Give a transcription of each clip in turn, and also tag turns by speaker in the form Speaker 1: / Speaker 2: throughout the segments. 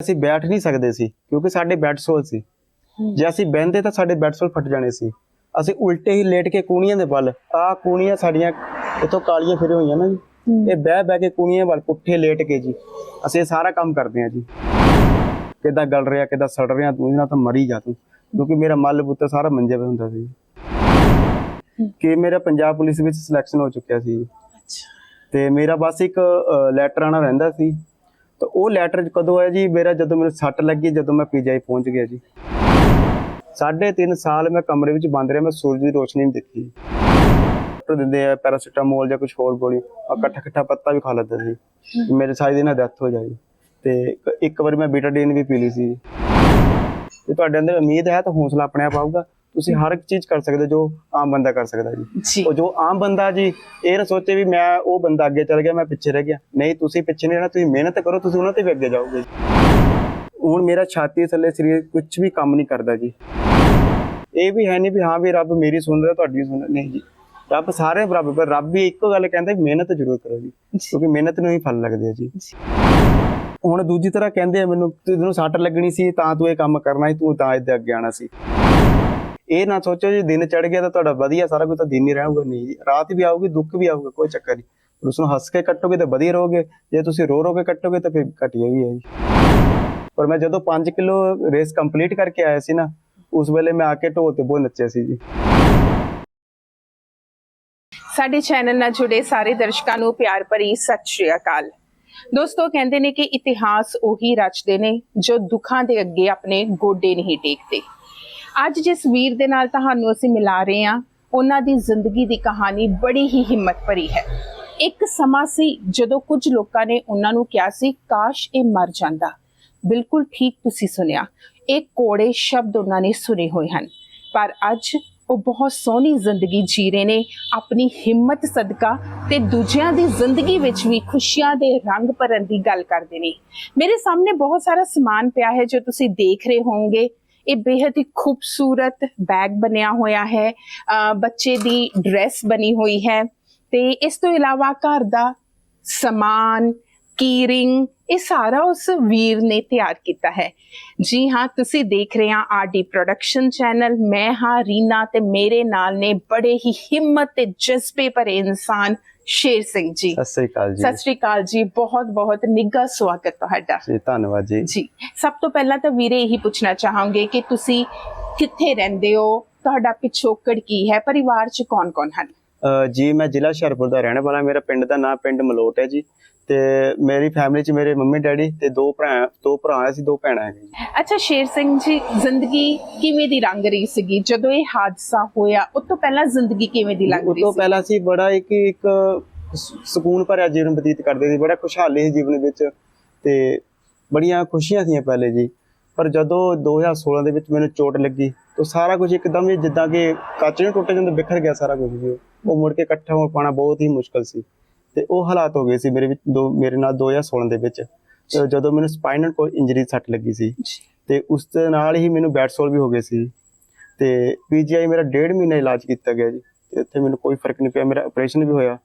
Speaker 1: ਅਸੀਂ ਬੈਠ ਨਹੀਂ ਸਕਦੇ ਸੀ ਕਿਉਂਕਿ ਸਾਡੇ ਬੈੱਡ ਸੋਲ ਸੀ। ਜੇ ਅਸੀਂ ਬਹਿੰਦੇ ਤਾਂ ਸਾਡੇ ਬੈੱਡ ਸੋਲ ਫਟ ਜਾਣੇ ਸੀ। ਅਸੀਂ ਉਲਟੇ ਹੀ ਲੇਟ ਕੇ ਕੂਣੀਆਂ ਦੇ ਵੱਲ ਆਹ ਕੂਣੀਆਂ ਸਾਡੀਆਂ ਇਥੋਂ ਕਾਲੀਆਂ ਫਿਰੇ ਹੋਈਆਂ ਨਾ ਜੀ। ਇਹ ਬਹਿ ਬਹਿ ਕੇ ਕੂਣੀਆਂ ਵੱਲ ਪੁੱਠੇ ਲੇਟ ਕੇ ਜੀ। ਅਸੀਂ ਇਹ ਸਾਰਾ ਕੰਮ ਕਰਦੇ ਹਾਂ ਜੀ। ਕਿੱਦਾਂ ਗਲ ਰਿਹਾ ਕਿੱਦਾਂ ਸੜ ਰਿਹਾ ਤੂੰ ਇਹਨਾਂ ਤਾਂ ਮਰੀ ਜਾ ਤੂੰ। ਕਿਉਂਕਿ ਮੇਰਾ ਮੱਲ ਪੁੱਤ ਸਾਰਾ ਮੰਜੇ 'ਤੇ ਹੁੰਦਾ ਸੀ। ਕਿ ਮੇਰਾ ਪੰਜਾਬ ਪੁਲਿਸ ਵਿੱਚ ਸਿਲੈਕਸ਼ਨ ਹੋ ਚੁੱਕਿਆ ਸੀ। ਤੇ ਮੇਰਾ ਬਸ ਇੱਕ ਲੈਟਰ ਆਣਾ ਰਹਿੰਦਾ ਸੀ। ਤਾਂ ਉਹ ਲੈਟਰ ਕਦੋਂ ਆਇਆ ਜੀ? ਮੇਰਾ ਜਦੋਂ ਮੈਨੂੰ ਸੱਟ ਲੱਗੀ, ਜਦੋਂ ਮੈਂ ਪੀਜੀਆਈ ਪਹੁੰਚ ਗਿਆ ਜੀ। ਸਾਢੇ ਤਿੰਨ ਸਾਲ ਮੈਂ ਕਮਰੇ ਵਿੱਚ ਬੰਦ ਰਿਹਾ, ਮੈਂ ਸੂਰਜ ਦੀ ਰੋਸ਼ਨੀ ਨਹੀਂ ਦੇਖੀ। ਡਾਕਟਰ ਦਿੰਦੇ ਆ ਪੈਰਾਸੀਟਾਮੋਲ ਜਾਂ ਕੁਝ ਹੋਰ ਗੋਲੀ ਆ ਇਕੱਠਾ ਇਕੱਠਾ ਪੱਤਾ ਵੀ ਖਾ ਲੈਂਦਾ ਸੀ। ਮੇਰੇ ਸਾਈ ਦੇ ਨਾਲ ਡੈਥ ਹੋ ਜਾਈ। ਤੇ ਇੱਕ- ਵਾਰੀ ਮੈਂ ਬੀਟਾਡੀਨ ਵੀ ਪੀ ਲਈ ਸੀ। ਤੇ ਤੁਹਾਡੇ ਅੰਦਰ ਉਮੀਦ ਹੈ ਤਾਂ ਹੌਸਲਾ ਆਪਣੇ ਆਪ ਆਊਗਾ। ਤੁਸੀਂ ਹਰ ਇੱਕ ਚੀਜ਼ ਕਰ ਸਕਦੇ ਜੋ ਆਮ ਬੰਦਾ ਕਰ ਸਕਦਾ ਜੀ। ਉਹ ਜੋ ਆਮ ਬੰਦਾ ਜੀ ਇਹ ਨਾ ਸੋਚੇ ਵੀ ਮੈਂ ਉਹ ਬੰਦਾ ਅੱਗੇ ਚੱਲ ਗਿਆ ਮੈਂ ਪਿੱਛੇ ਰਹਿ ਗਿਆ। ਨਹੀਂ ਤੁਸੀਂ ਪਿੱਛੇ ਨਹੀਂ ਰਹਿਣਾ ਤੁਸੀਂ ਮਿਹਨਤ ਕਰੋ ਤੁਸੀਂ ਉਹਨਾਂ ਤੇ ਵੀ ਅੱਗੇ ਜਾਓਗੇ ਹੁਣ ਮੇਰਾ ਛਾਤੀ ਥੱਲੇ ਸਰੀਰ ਕੁਝ ਵੀ ਕੰਮ ਨਹੀਂ ਕਰਦਾ ਜੀ। ਇਹ ਵੀ ਹੈ ਨਹੀਂ ਵੀ ਹਾਂ ਵੀ ਰੱਬ ਮੇਰੀ ਸੁਣ ਰਿਹਾ ਤੁਹਾਡੀ ਸੁਣ ਰਿਹਾ। ਨਹੀਂ ਜੀ ਰੱਬ ਸਾਰੇ ਬਰਾਬਰ ਪਰ ਰੱਬ ਵੀ ਇੱਕੋ ਗੱਲ ਕਹਿੰਦਾ ਮਿਹਨਤ ਜ਼ਰੂਰ ਕਰੋ ਜੀ ਕਿਉਂਕਿ ਮਿਹਨਤ ਨੂੰ ਹੀ ਫਲ ਲੱਗਦੇ ਆ ਜੀ। ਹੁਣ ਦੂਜੀ ਤਰ੍ਹਾਂ ਕਹਿੰਦੇ ਆ ਮੈਨੂੰ ਤੈਨੂੰ ਸੱਟ ਲੱਗਣੀ ਸੀ ਤਾਂ ਤੂੰ ਇਹ ਕੰਮ ਕਰਨਾ ਸੀ ਤੂੰ ਤਾਂ ਇਹਦੇ ਅੱਗੇ ਆਣਾ ਸੀ। ਇਹ ਨਾ ਸੋਚੋ ਜੀ, ਦਿਨ ਚੜ ਗਿਆ ਤਾਂ ਤੁਹਾਡਾ ਵਧੀਆ ਸਾਰਾ ਕੁਝ ਤਾਂ ਦਿਨ ਹੀ ਰਹੂਗਾ ਨਹੀਂ ਜੀ ਰਾਤ ਵੀ ਆਊਗੀ, ਦੁੱਖ ਵੀ ਆਊਗਾ, ਕੋਈ ਚੱਕਰ ਨਹੀਂ। ਪਰ ਉਸ ਨੂੰ ਹੱਸ ਕੇ ਕੱਟੋਗੇ ਤਾਂ ਵਧੀਆ ਰਹੋਗੇ। ਜੇ ਤੁਸੀਂ ਰੋ ਰੋ ਕੇ ਕੱਟੋਗੇ ਤਾਂ ਫਿਰ ਘਟੀਆ ਵੀ ਹੈ ਜੀ। ਪਰ ਮੈਂ ਜਦੋਂ 5 ਕਿਲੋ ਰੇਸ ਕੰਪਲੀਟ ਕਰਕੇ ਆਇਆ ਸੀ ਨਾ, ਉਸ ਵੇਲੇ ਮੈਂ ਆ ਕੇ ਢੋਲ ਤੇ ਬਹੁਤ ਨੱਚਿਆ ਸੀ ਜੀ।
Speaker 2: ਸਾਡੇ ਚੈਨਲ ਨਾਲ ਜੁੜੇ ਸਾਰੇ ਦਰਸ਼ਕਾਂ ਨੂੰ ਪਿਆਰ ਭਰੀ ਸਤਿ ਸ਼੍ਰੀ ਅਕਾਲ। ਦੋਸਤੋ, ਕਹਿੰਦੇ ਨੇ ਕਿ ਇਤਿਹਾਸ ਉਹੀ ਰਚਦੇ ਨੇ ਜੋ ਦੁੱਖਾਂ ਦੇ ਅੱਗੇ ਆਪਣੇ ਗੋਡੇ ਨਹੀਂ ਟੇਕਦੇ। ਅੱਜ ਜਿਸ ਵੀਰ ਦੇ ਨਾਲ ਤੁਹਾਨੂੰ ਅਸੀਂ ਮਿਲਾ ਰਹੇ ਹਾਂ, ਉਹਨਾਂ ਦੀ ਜ਼ਿੰਦਗੀ ਦੀ ਕਹਾਣੀ ਬੜੀ ਹੀ ਹਿੰਮਤ ਭਰੀ ਹੈ। ਇੱਕ ਸਮਾਂ ਸੀ ਜਦੋਂ ਕੁਝ ਲੋਕਾਂ ਨੇ ਉਹਨਾਂ ਨੂੰ ਕਿਹਾ ਸੀ, ਕਾਸ਼ ਇਹ ਮਰ ਜਾਂਦਾ। ਬਿਲਕੁਲ ਠੀਕ ਤੁਸੀਂ ਸੁਣਿਆ। ਇਹ ਕੋੜੇ ਸ਼ਬਦ ਉਹਨਾਂ ਨੇ ਸੁਨੇ ਹੋਏ ਹਨ। ਪਰ ਅੱਜ ਉਹ ਬਹੁਤ ਸੋਹਣੀ ਜ਼ਿੰਦਗੀ ਜੀ ਰਹੇ ਨੇ, ਆਪਣੀ ਹਿੰਮਤ ਸਦਕਾ ਤੇ ਦੂਜਿਆਂ ਦੀ ਜ਼ਿੰਦਗੀ ਵਿੱਚ ਵੀ ਖੁਸ਼ੀਆਂ ਦੇ ਰੰਗ ਭਰਨ ਦੀ ਗੱਲ ਕਰਦੇ ਨੇ। ਮੇਰੇ ਸਾਹਮਣੇ ਬਹੁਤ ਸਾਰਾ ਸਮਾਨ ਪਿਆ ਹੈ ਜੋ ਤੁਸੀਂ ਦੇਖ ਰਹੇ ਹੋਵੋਗੇ। ਇਹ ਬੇहद ਹੀ ਖੂਬਸੂਰਤ ਬੈਗ ਬਣਿਆ ਹੋਇਆ ਹੈ। ਬੱਚੇ ਦੀ ਡਰੈਸ ਬਣੀ ਹੋਈ ਹੈ। ਤੇ ਇਸ ਤੋਂ ਇਲਾਵਾ ਘਰ ਦਾ ਸਮਾਨ ਕੀਰਿੰਗ ਇਹ ਸਾਰਾ ਉਸ ਵੀਰ ਨੇ ਤਿਆਰ ਕੀਤਾ ਹੈ। ਜੀ ਹਾਂ, ਤੁਸੀਂ ਦੇਖ ਰਹੇ ਹਾਂ ਆਰਡੀ ਪ੍ਰੋਡਕਸ਼ਨ ਚੈਨਲ ਮੈਂ ਹਾਂ ਰੀਨਾ ਤੇ ਮੇਰੇ ਨਾਲ ਨੇ ਬੜੇ ਹੀ ਹਿੰਮਤ ਤੇ ਜਜ਼ਬੇ ਭਰੇ ਇਨਸਾਨ ਸ਼ੇਰ ਸਿੰਘ ਜੀ।
Speaker 1: ਸਤਿ ਸ੍ਰੀ ਅਕਾਲ ਜੀ।
Speaker 2: ਸਤਿ ਸ਼੍ਰੀ ਅਕਾਲ ਜੀ। ਬਹੁਤ ਬਹੁਤ ਨਿੱਘਾ ਸਵਾਗਤ ਤੁਹਾਡਾ।
Speaker 1: ਜੀ ਧੰਨਵਾਦ ਜੀ।
Speaker 2: ਜੀ ਸਭ ਤੋਂ ਪਹਿਲਾਂ ਤਾਂ ਵੀਰੇ ਇਹੀ ਪੁੱਛਣਾ ਚਾਹਾਂਗੇ ਕਿ ਤੁਸੀਂ ਕਿੱਥੇ ਰਹਿੰਦੇ ਹੋ? ਤੁਹਾਡਾ ਪਿਛੋਕੜ ਕੀ ਹੈ? ਪਰਿਵਾਰ 'ਚ ਕੌਣ-ਕੌਣ ਹਨ?
Speaker 1: ਜੀ ਮੈਂ ਜ਼ਿਲ੍ਹਾ ਹੁਸ਼ਿਆਰਪੁਰ ਦਾ ਰਹਿਣ ਵਾਲਾ ਮੇਰਾ ਪਿੰਡ ਦਾ ਨਾਮ ਪਿੰਡ ਮਲੋਟ ਹੈ ਜੀ। ਤੇ ਮੇਰੀ ਫੈਮਿਲੀ ਚ ਮੇਰੇ ਮੰਮੀ ਡੈਡੀ ਤੇ ਦੋ ਭਰਾ ਦੋ ਭਰਾ ਅਸੀਂ ਦੋ ਭੈਣਾਂ ਜੀ।
Speaker 2: ਅੱਛਾ ਸ਼ੇਰ ਸਿੰਘ ਜੀ ਜ਼ਿੰਦਗੀ ਕਿਵੇਂ ਦੀ ਲੰਘ ਰਹੀ ਸੀਗੀ? ਜਦੋਂ ਇਹ ਹਾਦਸਾ ਹੋਇਆ ਉਸ ਤੋਂ ਪਹਿਲਾਂ ਜ਼ਿੰਦਗੀ ਕਿਵੇਂ ਦੀ ਲੰਘ
Speaker 1: ਉਸ
Speaker 2: ਰਹੀ
Speaker 1: ਤੋਂ
Speaker 2: ਸੀ?
Speaker 1: ਪਹਿਲਾਂ ਸੀ ਬੜਾ ਇੱਕ ਇੱਕ ਸ- ਸਕੂਨ ਭਰਿਆ ਜੀਵਨ ਬਤੀਤ ਕਰਦੇ ਸੀ ਬੜਾ ਖੁਸ਼ਹਾਲੀ ਸੀ ਜੀਵਨ ਵਿੱਚ। ਤੇ ਬੜੀਆਂ ਖੁਸ਼ੀਆਂ ਸੀਆਂ ਪਹਿਲੇ ਜੀ। ਪਰ ਜਦੋਂ 2016 ਦੇ ਵਿੱਚ ਮੈਨੂੰ ਚੋਟ ਲੱਗੀ ਤਾਂ ਸਾਰਾ ਕੁਝ ਇੱਕਦਮ ਹੀ ਜਿੱਦਾਂ ਕਿ ਕੱਚ ਨੂੰ ਟੁੱਟ ਜਾਂਦਾ ਬਿਖਰ ਗਿਆ ਸਾਰਾ ਕੁਝ ਜੀ ਉਹ ਮੁੜ ਕੇ ਇਕੱਠਾ ਹੋ ਪਾਣਾ ਬਹੁਤ ਹੀ ਮੁਸ਼ਕਲ ਸੀ। ਤੇ ਉਹ ਹਾਲਾਤ ਹੋ ਗਏ ਸੀ ਮੇਰੇ ਵਿੱਚ ਦੋ ਮੇਰੇ ਨਾਲ 2016 ਦੇ ਵਿੱਚ। ਜਦੋਂ ਮੈਨੂੰ ਸਪਾਈਨਲ ਕੋਲ ਇੰਜਰੀ ਸੱਟ ਲੱਗੀ ਸੀ ਤੇ ਉਸ ਦੇ ਨਾਲ ਹੀ ਮੈਨੂੰ ਬੈਡਸੋਲ ਵੀ ਹੋ ਗਏ ਸੀ। ਤੇ ਪੀਜੀਆਈ ਮੇਰਾ ਡੇਢ ਮਹੀਨਾ ਇਲਾਜ ਕੀਤਾ ਗਿਆ ਜੀ। ਤੇ ਇੱਥੇ ਮੈਨੂੰ ਕੋਈ ਫ਼ਰਕ ਨਹੀਂ ਪਿਆ ਮੇਰਾ ਆਪਰੇਸ਼ਨ ਵੀ ਹੋਇਆ।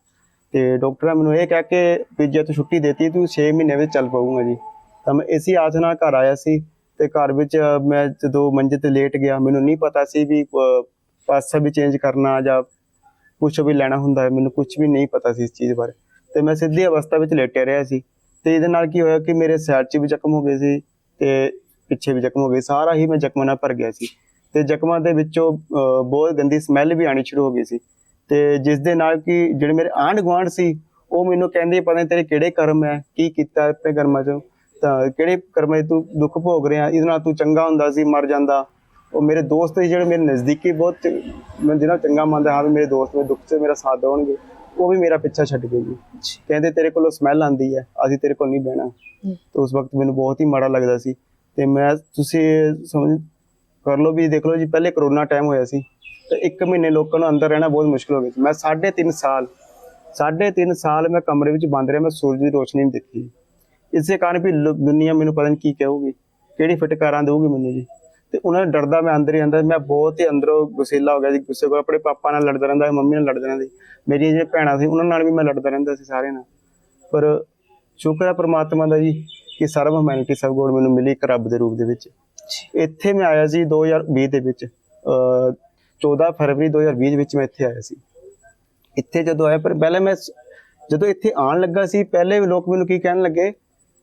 Speaker 1: ਤੇ ਡਾਕਟਰਾਂ ਮੈਨੂੰ ਇਹ ਕਹਿ ਕੇ ਪੀਜੀਆਈ ਤੋਂ ਛੁੱਟੀ ਦਿੱਤੀ ਤੂੰ 6 ਮਹੀਨੇ ਵਿੱਚ ਚੱਲ ਪਾਊਂਗਾ ਜੀ। ਤਾਂ ਮੈਂ ਇਸੇ ਆਸ ਨਾਲ ਘਰ ਆਇਆ ਸੀ। ਤੇ ਘਰ ਵਿੱਚ ਮੈਂ ਜਦੋਂ ਮੰਜੇ ਤੇ ਲੇਟ ਗਿਆ ਮੈਨੂੰ ਨਹੀਂ ਪਤਾ ਸੀ ਵੀ ਪਾਸਾ ਵੀ ਚੇਂਜ ਕਰਨਾ ਜਾਂ ਕੁਝ ਵੀ ਲੈਣਾ ਹੁੰਦਾ ਹੈ ਮੈਨੂੰ ਕੁਝ ਵੀ ਨਹੀਂ ਪਤਾ ਸੀ ਇਸ ਚੀਜ਼ ਬਾਰੇ। ਤੇ ਮੈਂ ਸਿੱਧੀ ਅਵਸਥਾ ਵਿੱਚ ਲੇਟਿਆ ਰਿਹਾ ਸੀ। ਤੇ ਇਹਦੇ ਨਾਲ ਕੀ ਹੋਇਆ ਕਿ ਮੇਰੇ ਸਿਰ 'ਚ ਵੀ ਜ਼ਖਮ ਹੋ ਗਏ ਸੀ ਤੇ ਪਿੱਛੇ ਵੀ ਜ਼ਖਮ ਹੋ ਗਏ ਸਾਰਾ ਹੀ ਮੈਂ ਜ਼ਖਮਾਂ ਨਾਲ ਭਰ ਗਿਆ ਸੀ। ਤੇ ਜ਼ਖਮਾਂ ਦੇ ਵਿੱਚੋਂ ਅਹ, ਬਹੁਤ ਗੰਦੀ ਸਮੈਲ ਵੀ ਆਣੀ ਸ਼ੁਰੂ ਹੋ ਗਈ ਸੀ। ਤੇ ਜਿਸ ਦੇ ਨਾਲ ਕਿ ਜਿਹੜੇ ਮੇਰੇ ਆਂਢ ਗੁਆਂਢ ਸੀ ਉਹ ਮੈਨੂੰ ਕਹਿੰਦੇ ਪਤਾ ਨਹੀਂ ਤੇਰੇ ਕਿਹੜੇ ਕਰਮ ਹੈ? ਕੀ ਕੀਤਾ ਆਪਣੇ ਕਰਮਾਂ 'ਚ? ਕਿਹੜੇ ਕਰਮਾਂ 'ਚ ਤੂੰ ਦੁੱਖ ਭੋਗ ਰਿਹਾ? ਇਹਦੇ ਨਾਲ ਤੂੰ ਚੰਗਾ ਹੁੰਦਾ ਸੀ ਮਰ ਜਾਂਦਾ। ਉਹ ਮੇਰੇ ਦੋਸਤ ਸੀ ਜਿਹੜੇ ਮੇਰੇ ਨਜ਼ਦੀਕੀ ਬਹੁਤ ਮੈਂ ਜਿਹਨਾਂ ਚੰਗਾ ਮੰਨਦਾ ਹਾਂ ਵੀ ਮੇਰੇ ਦੋਸਤ ਮੇਰੇ ਦੁੱਖ 'ਚ ਮੇਰਾ ਸਾਥ ਦੇਣਗੇ ਉਹ ਵੀ ਮੇਰਾ ਪਿੱਛਾ ਛੱਡ ਗਏ ਜੀ। ਕਹਿੰਦੇ ਤੇਰੇ ਕੋਲੋਂ ਸਮੈਲ ਆਂਦੀ ਹੈ ਅਸੀਂ ਤੇਰੇ ਕੋਲ ਨਹੀਂ ਬਹਿਣਾ। ਤੇ ਉਸ ਵਕਤ ਮੈਨੂੰ ਬਹੁਤ ਹੀ ਮਾੜਾ ਲੱਗਦਾ ਸੀ। ਤੇ ਮੈਂ ਤੁਸੀਂ ਸਮਝ ਕਰ ਲਓ ਵੀ ਦੇਖ ਲਓ ਜੀ ਪਹਿਲੇ ਕਰੋਨਾ ਟਾਈਮ ਹੋਇਆ ਸੀ। ਤੇ ਇੱਕ ਮਹੀਨੇ ਲੋਕਾਂ ਨੂੰ ਅੰਦਰ ਰਹਿਣਾ ਬਹੁਤ ਮੁਸ਼ਕਲ ਹੋ ਗਿਆ ਸੀ। ਮੈਂ 3.5 ਸਾਲ 3.5 ਸਾਲ ਮੈਂ ਕਮਰੇ ਵਿੱਚ ਬੰਦ ਰਿਹਾ ਮੈਂ ਸੂਰਜ ਦੀ ਰੋਸ਼ਨੀ ਨਹੀਂ ਦੇਖੀ। ਇਸੇ ਕਾਰਨ ਵੀ ਦੁਨੀਆ ਮੈਨੂੰ ਪਤਾ ਨਹੀਂ ਕੀ ਕਹੂਗੀ ਕਿਹੜੀ ਫਟਕਾਰਾਂ ਦੇਊਗੀ ਮੈਨੂੰ ਜੀ। ਤੇ ਉਹਨਾਂ ਨੇ ਡਰਦਾ ਮੈਂ ਅੰਦਰ ਹੀ ਅੰਦਰ ਮੈਂ ਬਹੁਤ ਹੀ ਅੰਦਰੋਂ ਗੁਸੇਲਾ ਹੋ ਗਿਆ ਸੀ ਗੁੱਸੇ ਕੋਲ ਆਪਣੇ ਪਾਪਾ ਨਾਲ ਲੜਦਾ ਰਹਿੰਦਾ ਸੀ ਮੰਮੀ ਨਾਲ ਲੜਦਾ ਰਹਿੰਦਾ ਸੀ ਮੇਰੀਆਂ ਜਿਹੜੀਆਂ ਭੈਣਾਂ ਸੀ ਉਹਨਾਂ ਨਾਲ ਵੀ ਮੈਂ ਲੜਦਾ ਰਹਿੰਦਾ ਸੀ ਸਾਰਿਆਂ ਨਾਲ। ਪਰ ਸ਼ੁਕਰ ਹੈ ਪ੍ਰਮਾਤਮਾ ਦਾ ਜੀ ਕਿ ਸਰਵ ਹਿਊਮੈਨਿਟੀ ਸਬ ਗੋਡ ਮੈਨੂੰ ਮਿਲੀ ਇੱਕ ਰੱਬ ਦੇ ਰੂਪ ਦੇ ਵਿੱਚ। ਇੱਥੇ ਮੈਂ ਆਇਆ ਸੀ 2020 ਦੇ ਵਿੱਚ ਅਹ 14 ਫਰਵਰੀ 2020 ਦੇ ਵਿੱਚ ਮੈਂ ਇੱਥੇ ਆਇਆ ਸੀ। ਇੱਥੇ ਜਦੋਂ ਆਇਆ ਪਰ ਪਹਿਲੇ ਮੈਂ ਜਦੋਂ ਇੱਥੇ ਆਉਣ ਲੱਗਾ ਸੀ ਪਹਿਲੇ ਲੋਕ ਮੈਨੂੰ ਕੀ ਕਹਿਣ ਲੱਗੇ